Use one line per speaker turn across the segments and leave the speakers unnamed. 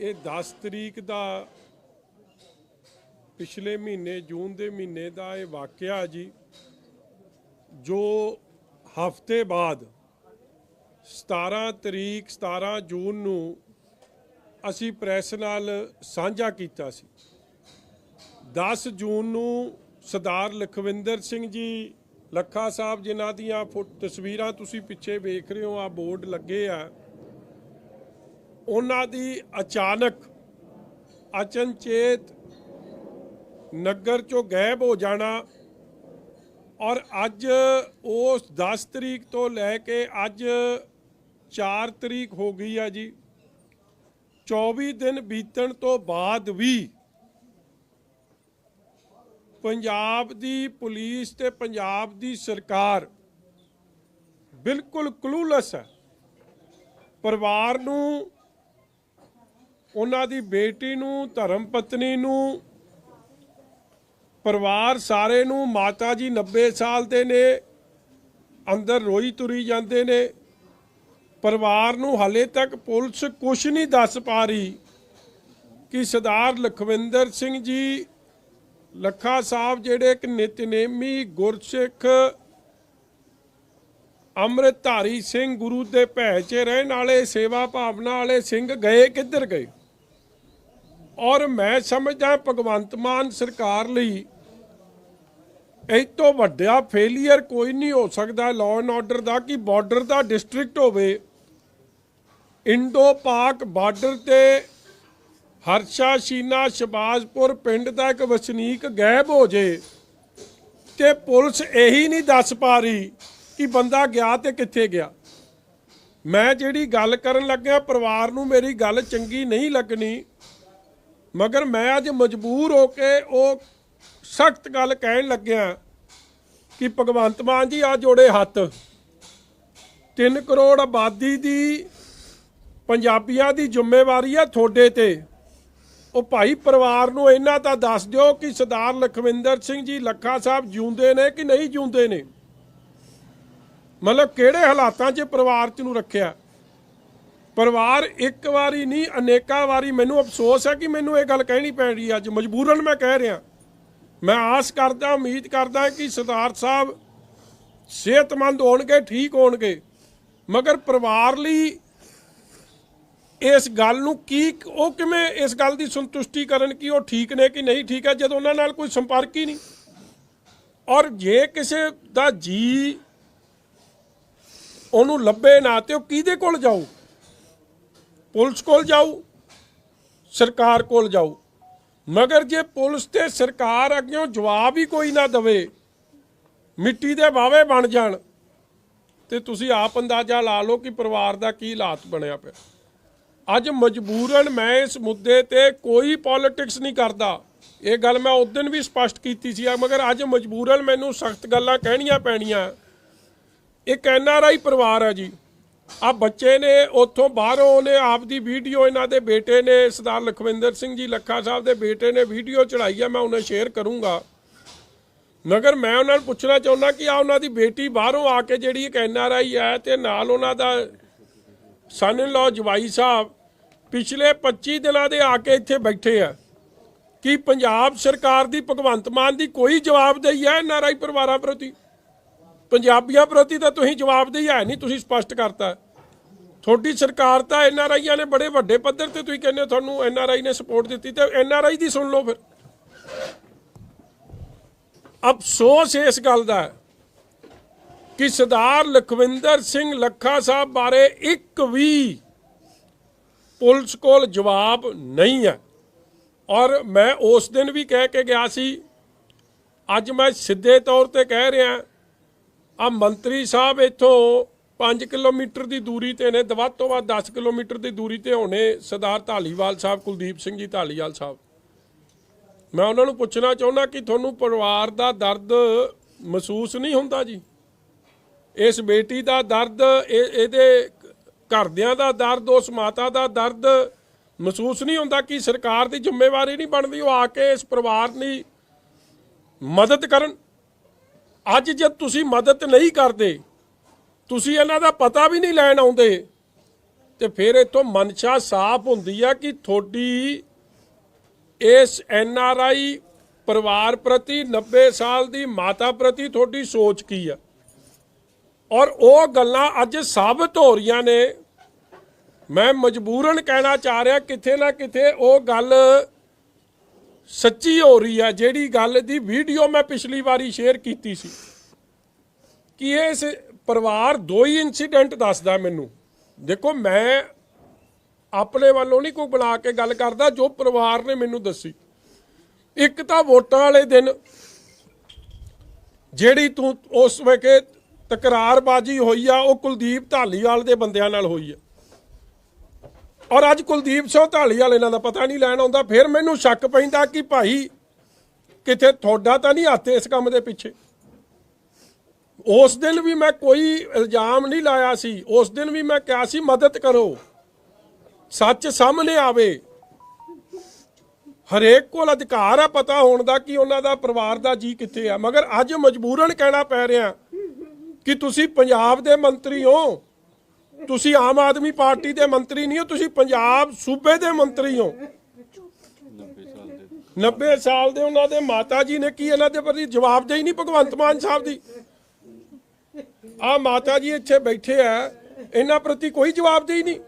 ਇਹ 10 ਤਰੀਕ ਦਾ ਪਿਛਲੇ ਮਹੀਨੇ, ਜੂਨ ਦੇ ਮਹੀਨੇ ਦਾ ਇਹ ਵਾਕਿਆ ਜੀ, ਜੋ ਹਫ਼ਤੇ ਬਾਅਦ 17 ਤਰੀਕ 17 ਜੂਨ ਨੂੰ ਅਸੀਂ ਪ੍ਰੈਸ ਨਾਲ ਸਾਂਝਾ ਕੀਤਾ ਸੀ। 10 ਜੂਨ ਨੂੰ ਸਰਦਾਰ ਲਖਵਿੰਦਰ ਸਿੰਘ ਜੀ, ਲੱਖਾ ਸਾਹਿਬ ਜਿਨ੍ਹਾਂ ਦੀਆਂ ਫੋ- ਤਸਵੀਰਾਂ ਤੁਸੀਂ ਪਿੱਛੇ ਵੇਖ ਰਹੇ ਹੋ ਆ ਬੋਰਡ ਲੱਗੇ ਆ ਉਹਨਾਂ ਦੀ ਅਚਾਨਕ ਅਚਨਚੇਤ ਨਗਰ ਚੋਂ ਗਾਇਬ ਹੋ ਜਾਣਾ ਔਰ ਅੱਜ ਉਸ 10 ਤਰੀਕ ਤੋਂ ਲੈ ਕੇ ਅੱਜ 4 ਤਰੀਕ ਹੋ ਗਈ ਆ ਜੀ। 24 ਦਿਨ ਬੀਤਣ ਤੋਂ ਬਾਅਦ ਵੀ ਪੰਜਾਬ ਦੀ ਪੁਲਿਸ ਤੇ ਪੰਜਾਬ ਦੀ ਸਰਕਾਰ ਬਿਲਕੁਲ ਕਲੂਲੈਸ ਹੈ। ਪਰਿਵਾਰ ਨੂੰ ਉਹਨਾਂ ਦੀ ਬੇਟੀ ਨੂੰ, ਧਰਮ ਪਤਨੀ ਨੂੰ, ਪਰਿਵਾਰ ਸਾਰੇ ਨੂੰ ਮਾਤਾ ਜੀ 90 ਸਾਲ ਦੇ ਨੇ, ਅੰਦਰ ਰੋਈ ਤੁਰੀ ਜਾਂਦੇ ਨੇ। ਪਰਿਵਾਰ ਨੂੰ ਹਾਲੇ ਤੱਕ ਪੁਲਿਸ ਕੁਝ ਨਹੀਂ ਦੱਸ ਪਾ ਰਹੀ ਕਿ ਸਰਦਾਰ ਲਖਵਿੰਦਰ ਸਿੰਘ ਜੀ, ਲੱਖਾ ਸਾਹਿਬ ਜਿਹੜੇ ਇੱਕ ਨਿਤਨੇਮੀ ਗੁਰਸਿੱਖ ਅੰਮ੍ਰਿਤਧਾਰੀ ਸਿੰਘ ਗੁਰੂ ਦੇ ਭੈ 'ਚ ਰਹਿਣ ਵਾਲੇ, ਸੇਵਾ ਭਾਵਨਾ ਵਾਲੇ ਸਿੰਘ ਗਏ ਕਿੱਧਰ ਗਏ? ਔਰ ਮੈਂ ਸਮਝਦਾ ਭਗਵੰਤ ਮਾਨ ਸਰਕਾਰ ਲਈ ਇਹ ਤੋਂ ਵੱਡਾ ਫੇਲਿਅਰ ਕੋਈ ਨਹੀਂ ਹੋ ਸਕਦਾ ਲਾਅ ਐਂਡ ਆਰਡਰ ਦਾ, ਕਿ ਬਾਰਡਰ ਦਾ ਡਿਸਟ੍ਰਿਕਟ ਹੋਵੇ। ਇੰਡੋ ਪਾਕ ਬਾਰਡਰ ਤੇ ਹਰਸ਼ਾ ਸ਼ੀਨਾ ਸ਼ਬਾਜ਼ਪੁਰ ਪਿੰਡ ਦਾ ਇੱਕ ਵਸਨੀਕ ਗਾਇਬ ਹੋ ਜੇ ਤੇ ਪੁਲਿਸ ਇਹੀ ਨਹੀਂ ਦੱਸ ਪਾ ਰਹੀ ਕਿ ਬੰਦਾ ਗਿਆ ਤੇ ਕਿੱਥੇ ਗਿਆ। ਮੈਂ ਜਿਹੜੀ ਗੱਲ ਕਰਨ ਲੱਗਿਆ, ਪਰਿਵਾਰ ਨੂੰ ਮੇਰੀ ਗੱਲ ਚੰਗੀ ਨਹੀਂ ਲੱਗਣੀ ਮਗਰ ਮੈਂ ਅੱਜ ਮਜਬੂਰ ਹੋ ਕੇ ਉਹ ਸਖਤ ਗੱਲ ਕਹਿਣ ਲੱਗਿਆ ਕਿ ਭਗਵੰਤ ਮਾਨ ਜੀ ਆ ਜੋੜੇ ਹੱਥ। 3 ਕਰੋੜ ਆਬਾਦੀ ਦੀ ਪੰਜਾਬੀਆਂ ਦੀ ਜ਼ਿੰਮੇਵਾਰੀ ਹੈ ਤੁਹਾਡੇ ਤੇ। ਉਹ ਭਾਈ ਪਰਿਵਾਰ ਨੂੰ ਇਹਨਾਂ ਤਾਂ ਦੱਸ ਦਿਓ ਕਿ ਸਰਦਾਰ ਲਖਵਿੰਦਰ ਸਿੰਘ ਜੀ ਲੱਖਾ ਸਾਹਿਬ ਜਿਉਂਦੇ ਨੇ ਕਿ ਨਹੀਂ ਜਿਉਂਦੇ ਨੇ? ਮਤਲਬ ਕਿਹੜੇ ਹਾਲਾਤਾਂ 'ਚ ਪਰਿਵਾਰ 'ਚ ਨੂੰ ਰੱਖਿਆ? ਪਰਿਵਾਰ ਇੱਕ ਵਾਰੀ ਨਹੀਂ, ਅਨੇਕਾਂ ਵਾਰੀ ਮੈਨੂੰ ਅਫਸੋਸ ਹੈ ਕਿ ਮੈਨੂੰ ਇਹ ਗੱਲ ਕਹਿਣੀ ਪੈ ਰਹੀ ਹੈ। ਅੱਜ ਮਜਬੂਰਨ ਮੈਂ ਕਹਿ ਰਿਹਾ। ਮੈਂ ਆਸ ਕਰਦਾ, ਉਮੀਦ ਕਰਦਾ ਕਿ ਸਰਦਾਰ ਸਾਹਿਬ ਸਿਹਤਮੰਦ ਹੋਣਗੇ, ਠੀਕ ਹੋਣਗੇ। ਮਗਰ ਪਰਿਵਾਰ ਲਈ ਇਸ ਗੱਲ ਨੂੰ ਕੀ, ਉਹ ਕਿਵੇਂ ਇਸ ਗੱਲ ਦੀ ਸੰਤੁਸ਼ਟੀ ਕਰਨ ਕਿ ਉਹ ਠੀਕ ਨੇ ਕਿ ਨਹੀਂ ਠੀਕ ਹੈ, ਜਦੋਂ ਉਹਨਾਂ ਨਾਲ ਕੋਈ ਸੰਪਰਕ ਹੀ ਨਹੀਂ। ਔਰ ਜੇ ਕਿਸੇ ਦਾ ਜੀ ਉਹਨੂੰ ਲੱਭੇ ਨਾ, ਤੇ ਉਹ ਕਿਹਦੇ ਕੋਲ ਜਾਊ? ਪੁਲਿਸ ਕੋਲ ਜਾਊ, ਸਰਕਾਰ ਕੋਲ ਜਾਊ। ਮਗਰ ਜੇ ਪੁਲਿਸ ਤੇ ਸਰਕਾਰ ਅੱਗੇ ਜਵਾਬ ਹੀ ਕੋਈ ਨਾ ਦਵੇ, ਮਿੱਟੀ ਦੇ ਵਾਵੇ ਬਣ ਜਾਣ, ਤੇ ਤੁਸੀਂ ਆਪ ਅੰਦਾਜ਼ਾ ਲਾ ਲਓ ਕਿ ਪਰਿਵਾਰ ਦਾ ਕੀ ਹਾਲਾਤ ਬਣਿਆ ਪਿਆ। ਅੱਜ ਮਜਬੂਰਨ ਮੈਂ ਇਸ ਮੁੱਦੇ ਤੇ ਕੋਈ ਪੋਲਿਟਿਕਸ ਨਹੀਂ ਕਰਦਾ। ਇਹ ਗੱਲ ਮੈਂ ਉਸ ਦਿਨ ਵੀ ਸਪਸ਼ਟ ਕੀਤੀ ਸੀ, ਮਗਰ ਅੱਜ ਮਜਬੂਰਨ ਮੈਨੂੰ ਸਖਤ ਗੱਲਾਂ ਕਹਿਣੀਆਂ ਪੈਣੀਆਂ। ਇੱਕ ਐਨ ਆਰ ਆਈ ਪਰਿਵਾਰ ਹੈ ਜੀ। ਆ ਬੱਚੇ ਨੇ ਉੱਥੋਂ ਬਾਹਰੋਂ ਨੇ ਆਪਦੀ ਵੀਡੀਓ ਇਹਨਾਂ ਦੇ ਬੇਟੇ ਨੇ ਸਰਦਾਰ ਲਖਵਿੰਦਰ ਸਿੰਘ ਜੀ ਲੱਖਾ ਸਾਹਿਬ ਦੇ ਬੇਟੇ ਨੇ ਵੀਡੀਓ ਚੜਾਈ ਆ, ਮੈਂ ਉਹਨੇ ਸ਼ੇਅਰ ਕਰੂੰਗਾ। ਮਗਰ ਮੈਂ ਉਹਨਾਂ ਨੂੰ ਪੁੱਛਣਾ ਚਾਹੁੰਦਾ ਕਿ ਆ ਉਹਨਾਂ ਦੀ ਬੇਟੀ ਬਾਹਰੋਂ ਆ ਕੇ ਜਿਹੜੀ ਇੱਕ ਐਨ ਆਰ ਆਈ ਹੈ ਤੇ ਨਾਲ ਉਹਨਾਂ ਦਾ ਸਨ ਇਨ ਲਾਅ ਜਵਾਈ ਸਾਹਿਬ ਪਿਛਲੇ 25 ਦਿਨਾਂ ਦੇ ਆ ਕੇ ਇੱਥੇ ਬੈਠੇ ਆ। ਕੀ ਪੰਜਾਬ ਸਰਕਾਰ ਦੀ ਭਗਵੰਤ ਮਾਨ ਦੀ ਕੋਈ ਜਵਾਬਦੇਹੀ ਹੈ ਐਨ ਆਰ ਆਈ ਪਰਿਵਾਰਾਂ ਪ੍ਰਤੀ? ਪੰਜਾਬੀਆਂ ਪ੍ਰਤੀ ਤਾਂ ਤੁਸੀਂ ਜਵਾਬਦੇਹੀ ਹੈ ਨਹੀਂ, ਤੁਸੀਂ ਸਪਸ਼ਟ ਕਰਤਾ ਤੁਹਾਡੀ ਸਰਕਾਰ ਤਾਂ ਐਨ ਆਰ ਆਈਆਂ ਨੇ ਬੜੇ ਵੱਡੇ ਪੱਧਰ ਤੇ ਤੁਸੀਂ ਕਹਿੰਦੇ ਹੋ ਤੁਹਾਨੂੰ ਐਨ ਆਰ ਆਈ ਨੇ ਸਪੋਰਟ ਦਿੱਤੀ ਤੇ ਐਨ ਆਰ ਆਈ ਦੀ ਸੁਣ ਲਓ ਫਿਰ। ਅਫਸੋਸ ਇਸ ਗੱਲ ਦਾ ਕਿ ਸਰਦਾਰ ਲਖਵਿੰਦਰ ਸਿੰਘ ਲੱਖਾ ਸਾਹਿਬ ਬਾਰੇ ਇੱਕ ਵੀ ਪੁਲਿਸ ਕੋਲ ਜਵਾਬ ਨਹੀਂ ਹੈ। ਔਰ ਮੈਂ ਉਸ ਦਿਨ ਵੀ ਕਹਿ ਕੇ ਗਿਆ ਸੀ, ਅੱਜ ਮੈਂ ਸਿੱਧੇ ਤੌਰ ਤੇ ਕਹਿ ਰਿਹਾ ਆ ਮੰਤਰੀ ਸਾਹਿਬ ਇੱਥੋਂ 5 ਕਿਲੋਮੀਟਰ ਦੀ ਦੂਰੀ ਤੇ ਨੇ ਵੱਧ ਤੋਂ ਵੱਧ 10 ਕਿਲੋਮੀਟਰ ਦੀ ਦੂਰੀ ਤੇ ਹੋਣੇ ਸਰਦਾਰ ਢਾਲੀਵਾਲ ਸਾਹਿਬ, ਕੁਲਦੀਪ ਸਿੰਘ ਜੀ ਢਾਲੀਵਾਲ ਸਾਹਿਬ। ਮੈਂ ਉਹਨਾਂ ਨੂੰ ਪੁੱਛਣਾ ਚਾਹੁੰਦਾ ਕਿ ਤੁਹਾਨੂੰ ਪਰਿਵਾਰ ਦਾ ਦਰਦ ਮਹਿਸੂਸ ਨਹੀਂ ਹੁੰਦਾ ਜੀ? ਇਸ ਬੇਟੀ ਦਾ ਦਰਦ, ਇਹ, ਇਹਦੇ ਘਰਦਿਆਂ ਦਾ ਦਰਦ, ਉਸ ਮਾਤਾ ਦਾ ਦਰਦ ਮਹਿਸੂਸ ਨਹੀਂ ਹੁੰਦਾ ਕਿ ਸਰਕਾਰ ਦੀ ਜ਼ਿੰਮੇਵਾਰੀ ਨਹੀਂ ਬਣਦੀ ਉਹ ਆ ਕੇ ਇਸ ਪਰਿਵਾਰ ਦੀ ਮਦਦ ਕਰਨ? ਅੱਜ ਜੇ ਤੁਸੀਂ ਮਦਦ ਨਹੀਂ ਕਰਦੇ, ਤੁਸੀਂ ਇਹਨਾਂ ਦਾ ਪਤਾ ਵੀ ਨਹੀਂ ਲੈਣ ਆਉਂਦੇ, ਤੇ ਫਿਰ ਇਥੋਂ ਮਨਸ਼ਾ ਸਾਫ਼ ਹੁੰਦੀ ਆ ਕਿ ਤੁਹਾਡੀ ਇਸ ਐਨ ਆਰ ਆਈ ਪਰਿਵਾਰ ਪ੍ਰਤੀ 90 ਸਾਲ ਦੀ ਮਾਤਾ ਪ੍ਰਤੀ ਤੁਹਾਡੀ ਸੋਚ ਕੀ ਆ? ਔਰ ਉਹ ਗੱਲਾਂ ਅੱਜ ਸਾਬਤ ਹੋ ਰਹੀਆਂ ਨੇ। ਮੈਂ ਮਜਬੂਰਨ ਕਹਿਣਾ ਚਾਹ ਰਿਹਾ ਕਿਥੇ ਨਾ ਕਿਥੇ ਉਹ ਗੱਲ ਸੱਚੀ ਹੋ ਰਹੀ ਹੈ ਜਿਹੜੀ ਗੱਲ ਦੀ ਵੀਡੀਓ ਮੈਂ ਪਿਛਲੀ ਵਾਰੀ ਸ਼ੇਅਰ ਕੀਤੀ ਸੀ। ਕਿ ਇਸ ਪਰਿਵਾਰ ਦੋ ਹੀ ਇਨਸੀਡੈਂਟ ਦੱਸਦਾ ਮੈਨੂੰ। ਦੇਖੋ, ਮੈਂ ਆਪਣੇ ਵੱਲੋਂ ਨਹੀਂ ਕੋਈ ਬੁਲਾ ਕੇ ਗੱਲ ਕਰਦਾ, ਜੋ ਪਰਿਵਾਰ ਨੇ ਮੈਨੂੰ ਦੱਸੀ। ਇੱਕ ਤਾਂ ਵੋਟਾਂ ਵਾਲੇ ਦਿਨ, ਜਿਹੜੀ ਤੂੰ ਉਸ ਵੇਲੇ ਤਕਰਾਰਬਾਜੀ ਹੋਈ ਆ, ਉਹ ਕੁਲਦੀਪ ਢਾਲੀਵਾਲ ਦੇ ਬੰਦਿਆਂ ਨਾਲ ਹੋਈ ਆ। ਔਰ ਅੱਜ ਕੁਲਦੀਪ ਸਿੰਘ ਢਾਲੀਵਾਲ ਇਹਨਾਂ ਦਾ ਪਤਾ ਨਹੀਂ ਲੈਣ ਆਉਂਦਾ, ਫਿਰ ਮੈਨੂੰ ਸ਼ੱਕ ਪੈਂਦਾ ਕਿ ਭਾਈ ਕਿਤੇ ਤੁਹਾਡਾ ਤਾਂ ਨਹੀਂ ਹੱਥ ਇਸ ਕੰਮ ਦੇ ਪਿੱਛੇ। ਉਸ ਦਿਨ ਵੀ ਮੈਂ ਕੋਈ ਇਲਜ਼ਾਮ ਨਹੀਂ ਲਾਇਆ ਸੀ, ਉਸ ਦਿਨ ਵੀ ਮੈਂ ਕਿਹਾ ਸੀ, ਮਦਦ ਕਰੋ। ਸੱਚ ਸਾਹਮਣੇ ਆਵੇ। ਹਰੇਕ ਕੋਲ ਅਧਿਕਾਰ ਆ, ਪਤਾ ਹੋਣ ਦਾ ਕਿ ਉਹਨਾਂ ਦਾ ਪਰਿਵਾਰ ਦਾ ਜੀ ਕਿੱਥੇ ਆ। ਮਗਰ ਅੱਜ ਮਜਬੂਰਨ ਕਹਿਣਾ ਪੈ ਰਿਹਾ ਕਿ ਤੁਸੀਂ ਪੰਜਾਬ ਦੇ ਮੰਤਰੀ ਹੋ। ਤੁਸੀਂ ਆਮ ਆਦਮੀ ਪਾਰਟੀ ਦੇ ਮੰਤਰੀ ਨਹੀਂ ਹੋ, ਤੁਸੀਂ ਪੰਜਾਬ ਸੂਬੇ ਦੇ ਮੰਤਰੀ ਹੋ। 90 ਸਾਲ ਦੇ ਉਹਨਾਂ ਦੇ ਮਾਤਾ ਜੀ ਨੇ ਕੀ ਇਹਨਾਂ ਦੇ ਪ੍ਰਤੀ ਜਵਾਬਦੇਹੀ ਨਹੀਂ ਭਗਵੰਤ ਮਾਨ ਸਾਹਿਬ ਦੀ? ਆ ਮਾਤਾ ਜੀ ਇੱਥੇ ਬੈਠੇ ਆ, ਇਹਨਾਂ ਪ੍ਰਤੀ ਕੋਈ ਜਵਾਬਦੇਹੀ ਨਹੀਂ।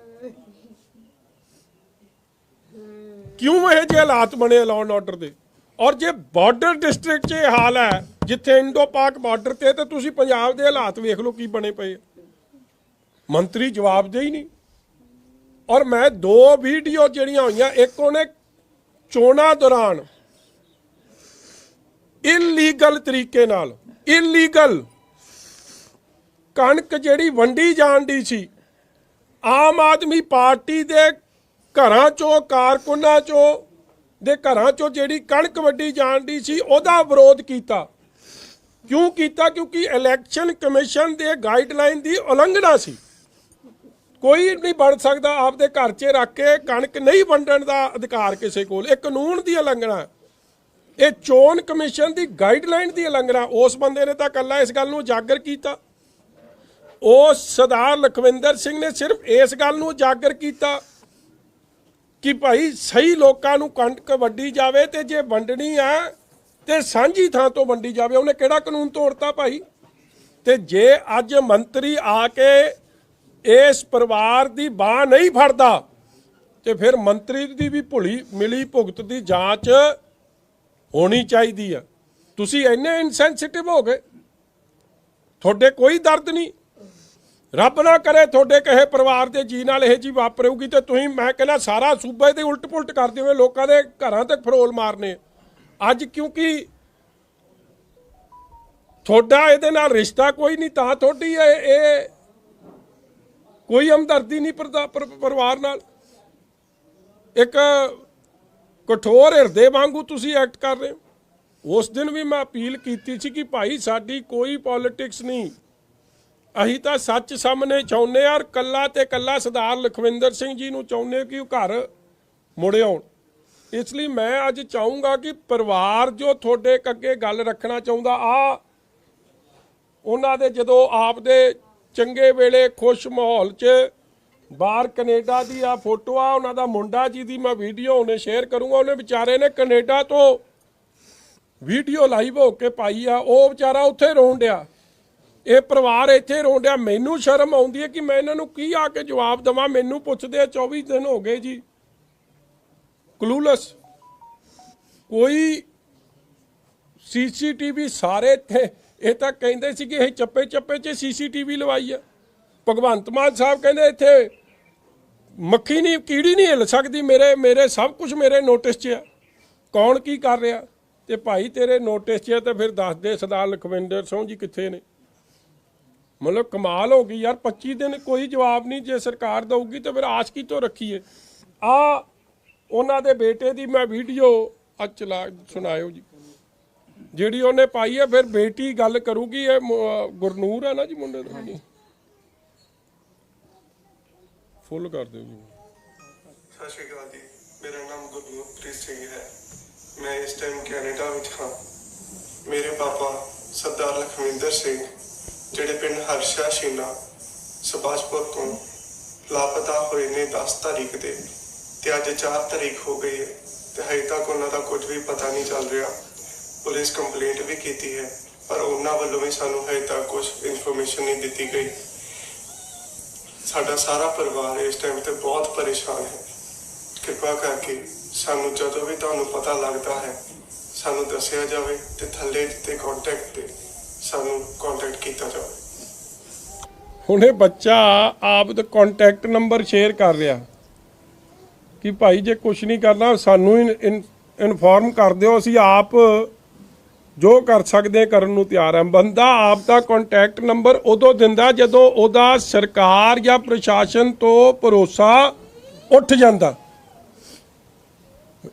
ਕਿਉਂ ਇਹ ਜਿਹੇ ਹਾਲਾਤ ਬਣੇ ਲਾਅ ਐਂਡ ਆਰਡਰ ਦੇ? ਔਰ ਜੇ ਬਾਰਡਰ ਡਿਸਟ੍ਰਿਕਟ 'ਚ ਇਹ ਹਾਲ ਹੈ, ਜਿੱਥੇ ਇੰਡੋ ਪਾਕ ਬਾਰਡਰ ਤੇ ਤੇ ਤੁਸੀਂ ਪੰਜਾਬ ਦੇ ਹਾਲਾਤ ਵੇਖ ਲਓ ਕੀ ਬਣੇ ਪਏ ਮੰਤਰੀ ਜਵਾਬ ਦੇ ਹੀ ਨਹੀਂ। ਔਰ ਮੈਂ ਦੋ ਵੀਡੀਓ ਜਿਹੜੀਆਂ ਹੋਈਆਂ, ਇੱਕ ਉਹਨੇ ਚੋਣਾਂ ਦੌਰਾਨ ਇਲੀਗਲ ਤਰੀਕੇ ਨਾਲ ਇਲੀਗਲ ਕਣਕ ਜਿਹੜੀ ਵੰਡੀ ਜਾਣ ਦੀ ਸੀ, ਆਮ ਆਦਮੀ ਪਾਰਟੀ ਦੇ ਘਰਾਂ ਚੋਂ, ਕਾਰਕੁਨਾਂ ਚੋਂ, ਦੇ ਘਰਾਂ ਚੋਂ ਜਿਹੜੀ ਕਣਕ ਵੱਢੀ ਜਾਣ ਦੀ ਸੀ, ਉਹਦਾ ਵਿਰੋਧ ਕੀਤਾ। ਕਿਉਂ ਕੀਤਾ? ਕਿਉਂਕਿ ਇਲੈਕਸ਼ਨ ਕਮਿਸ਼ਨ ਦੇ ਗਾਈਡਲਾਈਨ ਦੀ ਉਲੰਘਣਾ ਸੀ। ਕੋਈ ਨਹੀਂ ਵੰਡ ਸਕਦਾ ਆਪਦੇ ਘਰ 'ਚ ਰੱਖ ਕੇ ਕਣਕ ਨਹੀਂ ਵੰਡਣ ਦਾ ਅਧਿਕਾਰ ਕਿਸੇ ਕੋਲ। ਇਹ ਕਾਨੂੰਨ ਦੀ ਉਲੰਘਣਾ। ਇਹ ਚੋਣ ਕਮਿਸ਼ਨ ਦੀ ਗਾਈਡਲਾਈਨ ਦੀ ਉਲੰਘਣਾ। ਉਸ ਬੰਦੇ ਨੇ ਤਾਂ ਕੱਲਾ ਇਸ ਗੱਲ ਨੂੰ ਉਜਾਗਰ ਕੀਤਾ। ਉਹ ਸਰਦਾਰ ਲਖਵਿੰਦਰ ਸਿੰਘ ਨੇ ਸਿਰਫ ਇਸ ਗੱਲ ਨੂੰ ਉਜਾਗਰ ਕੀਤਾ ਕਿ ਭਾਈ ਸਹੀ ਲੋਕਾਂ ਨੂੰ ਕਣਕ ਵੱਡੀ ਜਾਵੇ ਤੇ ਜੇ ਵੰਡਣੀ ਆ ਤੇ ਸਾਂਝੀ ਥਾਂ ਤੋਂ ਵੰਡੀ ਜਾਵੇ। ਉਹਨੇ ਕਿਹੜਾ ਕਾਨੂੰਨ ਤੋੜਤਾ ਭਾਈ? ਤੇ ਜੇ ਅੱਜ ਮੰਤਰੀ ਆ ਕੇ ਇਸ ਪਰਿਵਾਰ ਦੀ ਬਾਹ ਨਹੀਂ ਫੜਦਾ ਤੇ ਫਿਰ ਮੰਤਰੀ ਦੀ ਵੀ ਭੁਲੀ, ਮਿਲੀ ਭੁਗਤ ਦੀ ਜਾਂਚ ਹੋਣੀ ਚਾਹੀਦੀ ਆ। ਤੁਸੀਂ ਇੰਨੇ ਇਨਸੈਂਸਿਟਿਵ ਹੋ ਗਏ। ਤੁਹਾਡੇ ਕੋਈ ਦਰਦ ਨਹੀਂ। ਰੱਬ ਨਾ ਕਰੇ ਤੁਹਾਡੇ ਕਹੇ ਪਰਿਵਾਰ ਦੇ ਜੀ ਨਾਲ ਇਹ ਜੀ ਵਾਪਰੇਗੀ ਤੇ ਤੁਸੀਂ, ਮੈਂ ਕਹਿੰਦਾ ਸਾਰਾ ਸੂਬੇ ਦੇ ਉਲਟ ਪੁਲਟ ਕਰਦੇ ਹੋਏ ਲੋਕਾਂ ਦੇ ਘਰਾਂ ਤੱਕ ਫਰੋਲ ਮਾਰਨੇ ਅੱਜ ਕਿਉਂਕਿ ਤੁਹਾਡਾ ਇਹਦੇ ਨਾਲ ਰਿਸ਼ਤਾ ਕੋਈ ਨਹੀਂ, ਤਾਂ ਤੁਹਾਡੀ ਇਹ ਕੋਈ ਹਮਦਰਦੀ ਨਹੀਂ ਪਰਦਾ- ਪਰਿਵਾਰ ਨਾਲ। ਇੱਕ ਕਠੋਰ ਹਿਰਦੇ ਵਾਂਗੂ ਤੁਸੀਂ ਐਕਟ ਕਰ ਰਹੇ ਹੋ। ਉਸ ਦਿਨ ਵੀ ਮੈਂ ਅਪੀਲ ਕੀਤੀ ਸੀ ਕਿ ਭਾਈ ਸਾਡੀ ਕੋਈ ਪੋਲਿਟਿਕਸ ਨਹੀਂ। ਅਸੀਂ ਤਾਂ ਸੱਚ ਸਾਹਮਣੇ ਚਾਹੁੰਦੇ ਆ ਔਰ ਕੱਲਾ ਤੇ ਕੱਲਾ ਸਰਦਾਰ ਲਖਵਿੰਦਰ ਸਿੰਘ ਜੀ ਨੂੰ ਚਾਹੁੰਦੇ ਕਿ ਉਹ ਘਰ ਮੁੜ ਆਉਣ। ਇਸ ਲਈ ਮੈਂ ਅੱਜ ਚਾਹੂੰਗਾ ਕਿ ਪਰਿਵਾਰ ਜੋ ਤੁਹਾਡੇ ਅੱਗੇ ਗੱਲ ਰੱਖਣਾ ਚਾਹੁੰਦਾ ਆ ਉਹਨਾਂ ਦੇ ਜਦੋਂ ਆਪ ਦੇ ਚੰਗੇ ਵੇਲੇ ਖੁਸ਼ ਮਾਹੌਲ 'ਚ। ਬਾਹਰ ਕੈਨੇਡਾ ਦੀ ਆ ਫੋਟੋ ਆ, ਉਹਨਾਂ ਦਾ ਮੁੰਡਾ ਜੀ ਦੀ ਮੈਂ ਵੀਡੀਓ ਉਹਨੇ ਸ਼ੇਅਰ ਕਰੂੰਗਾ। ਉਹਨੇ ਵਿਚਾਰੇ ਨੇ ਕੈਨੇਡਾ ਤੋਂ ਵੀਡੀਓ ਲਾਈਵ ਹੋ ਕੇ ਪਾਈ ਆ। ਉਹ ਵਿਚਾਰਾ ਉੱਥੇ ਰੋਣ ਡਿਆ। ਇਹ ਪਰਿਵਾਰ ਇੱਥੇ ਰੋਣ ਡਿਆ। ਮੈਨੂੰ ਸ਼ਰਮ ਆਉਂਦੀ ਹੈ ਕਿ ਮੈਂ ਇਹਨਾਂ ਨੂੰ ਕੀ ਆ ਕੇ ਜਵਾਬ ਦਵਾਂ? ਮੈਨੂੰ ਪੁੱਛਦੇ ਆ 24 ਦਿਨ ਹੋ ਗਏ ਜੀ। ਕਲੂਲਸ ਕੋਈ ਸੀਸੀਟੀਵੀ ਸਾਰੇ ਤੇ ਇਹ ਤਾਂ ਕਹਿੰਦੇ ਸੀ ਕਿ ਇਹ ਚੱਪੇ ਚੱਪੇ 'ਚ ਸੀਸੀਟੀਵੀ ਲਵਾਈ ਆ। ਭਗਵੰਤ ਮਾਨ ਸਾਹਿਬ ਕਹਿੰਦੇ ਇੱਥੇ ਮੱਖੀ ਨਹੀਂ, ਕੀੜੀ ਨਹੀਂ ਹਿੱਲ ਸਕਦੀ, ਮੇਰੇ ਮੇਰੇ ਸਭ ਕੁਝ ਮੇਰੇ ਨੋਟਿਸ 'ਚ ਆ। ਕੌਣ ਕੀ ਕਰ ਰਿਹਾ? ਤੇ ਭਾਈ ਤੇਰੇ ਨੋਟਿਸ 'ਚ ਆ ਤਾਂ ਫਿਰ ਦੱਸ ਦੇ ਸਰਦਾਰ ਲਖਵਿੰਦਰ ਸਿੰਘ ਜੀ ਕਿੱਥੇ ਨੇ। ਮਤਲਬ ਕਮਾਲ ਹੋ ਗਈ ਯਾਰ 25 ਦਿਨ ਕੋਈ ਜਵਾਬ ਨਹੀਂ, ਜੇ ਸਰਕਾਰ ਦਊਗੀ ਤਾਂ ਫਿਰ ਆਸ ਕੀ ਤੋਂ ਰੱਖੀਏ। ਆ, ਉਹਨਾਂ ਦੇ ਬੇਟੇ ਦੀ ਮੈਂ ਵੀਡੀਓ ਅੱਜ ਚਲਾ, ਸੁਣਾਇਓ ਜੀ। ਜਿਹੜੀ ਉਹਨੇ ਪਾਈ ਹੈ ਫਿਰ ਬੇਟੀ ਗੱਲ ਕਰੂਗੀ ਇਹ ਮੁ- ਗੁਰਨੂਰ ਹੈ ਨਾ ਜੀ ਮੁੰਡੇ ਦਾ? ਫੁੱਲ ਕਰ ਦਿਓ ਜੀ।
ਸਤਿ ਸ਼੍ਰੀ ਅਕਾਲ ਜੀ। ਮੇਰਾ ਨਾਮ ਗੁਰਨੂਰਪ੍ਰੀਤ ਸਿੰਘ ਹੈ। ਮੈਂ ਇਸ ਟਾਈਮ ਕੈਨੇਡਾ ਵਿੱਚ ਹਾਂ। ਮੇਰੇ ਪਾਪਾ ਸਰਦਾਰ ਲਖਵਿੰਦਰ ਸਿੰਘ ਜਿਹੜੇ ਪਿੰਡ ਹਰਸ਼ਾ ਸ਼ੀਨਾ ਸੁਭਾਸ਼ਪੁਰ ਤੋਂ ਲਾਪਤਾ ਹੋਏ ਨੇ 10 ਤਾਰੀਖ ਦੇ ਤੇ ਅੱਜ 4 ਤਾਰੀਖ ਹੋ ਗਈ ਹੈ ਤੇ ਹਜੇ ਤੱਕ ਉਹਨਾਂ ਦਾ ਕੁਝ ਵੀ ਪਤਾ ਨਹੀਂ ਚੱਲ ਰਿਹਾ। ਪੁਲਿਸ ਕੰਪਲੇਂਟ ਵੀ ਕੀਤੀ ਹੈ, ਪਰ ਉਹਨਾਂ ਵੱਲੋਂ ਵੀ ਸਾਨੂੰ ਹਜੇ ਤੱਕ ਕੁਝ ਇਨਫੋਰਮੇਸ਼ਨ ਨਹੀਂ ਦਿੱਤੀ ਗਈ। ਸਾਡਾ ਸਾਰਾ ਪਰਿਵਾਰ ਇਸ ਟਾਈਮ ਤੇ ਬਹੁਤ ਪਰੇਸ਼ਾਨ ਹੈ। ਕਿਰਪਾ ਕਰਕੇ ਸਾਨੂੰ ਜਦੋਂ ਵੀ ਤੁਹਾਨੂੰ ਪਤਾ ਲੱਗਦਾ ਹੈ, ਸਾਨੂੰ ਦੱਸਿਆ ਜਾਵੇ ਤੇ ਥੱਲੇ ਦਿੱਤੇ ਕੰਟੈਕਟ ਤੇ ਸਾਨੂੰ ਕੰਟੈਕਟ ਕੀਤਾ ਜਾਵੇ।
ਹੁਣ ਇਹ ਬੱਚਾ ਆਪ ਦਾ ਕੰਟੈਕਟ ਨੰਬਰ ਸ਼ੇਅਰ ਕਰ ਰਿਹਾ। ਕਿ ਭਾਈ ਜੇ ਕੁਝ ਨਹੀਂ ਕਰਨਾ, ਸਾਨੂੰ ਇਨਫੋਰਮ ਕਰ ਦਿਓ, ਅਸੀਂ ਆਪ ਜੋ ਕਰ ਸਕਦੇ ਕਰਨ ਨੂੰ ਤਿਆਰ ਹੈ। ਬੰਦਾ ਆਪ ਦਾ ਕੰਟੈਕਟ ਨੰਬਰ ਉਦੋਂ ਦਿੰਦਾ ਜਦੋਂ ਉਹਦਾ ਸਰਕਾਰ ਜਾਂ ਪ੍ਰਸ਼ਾਸਨ ਤੋਂ ਭਰੋਸਾ ਉੱਠ ਜਾਂਦਾ।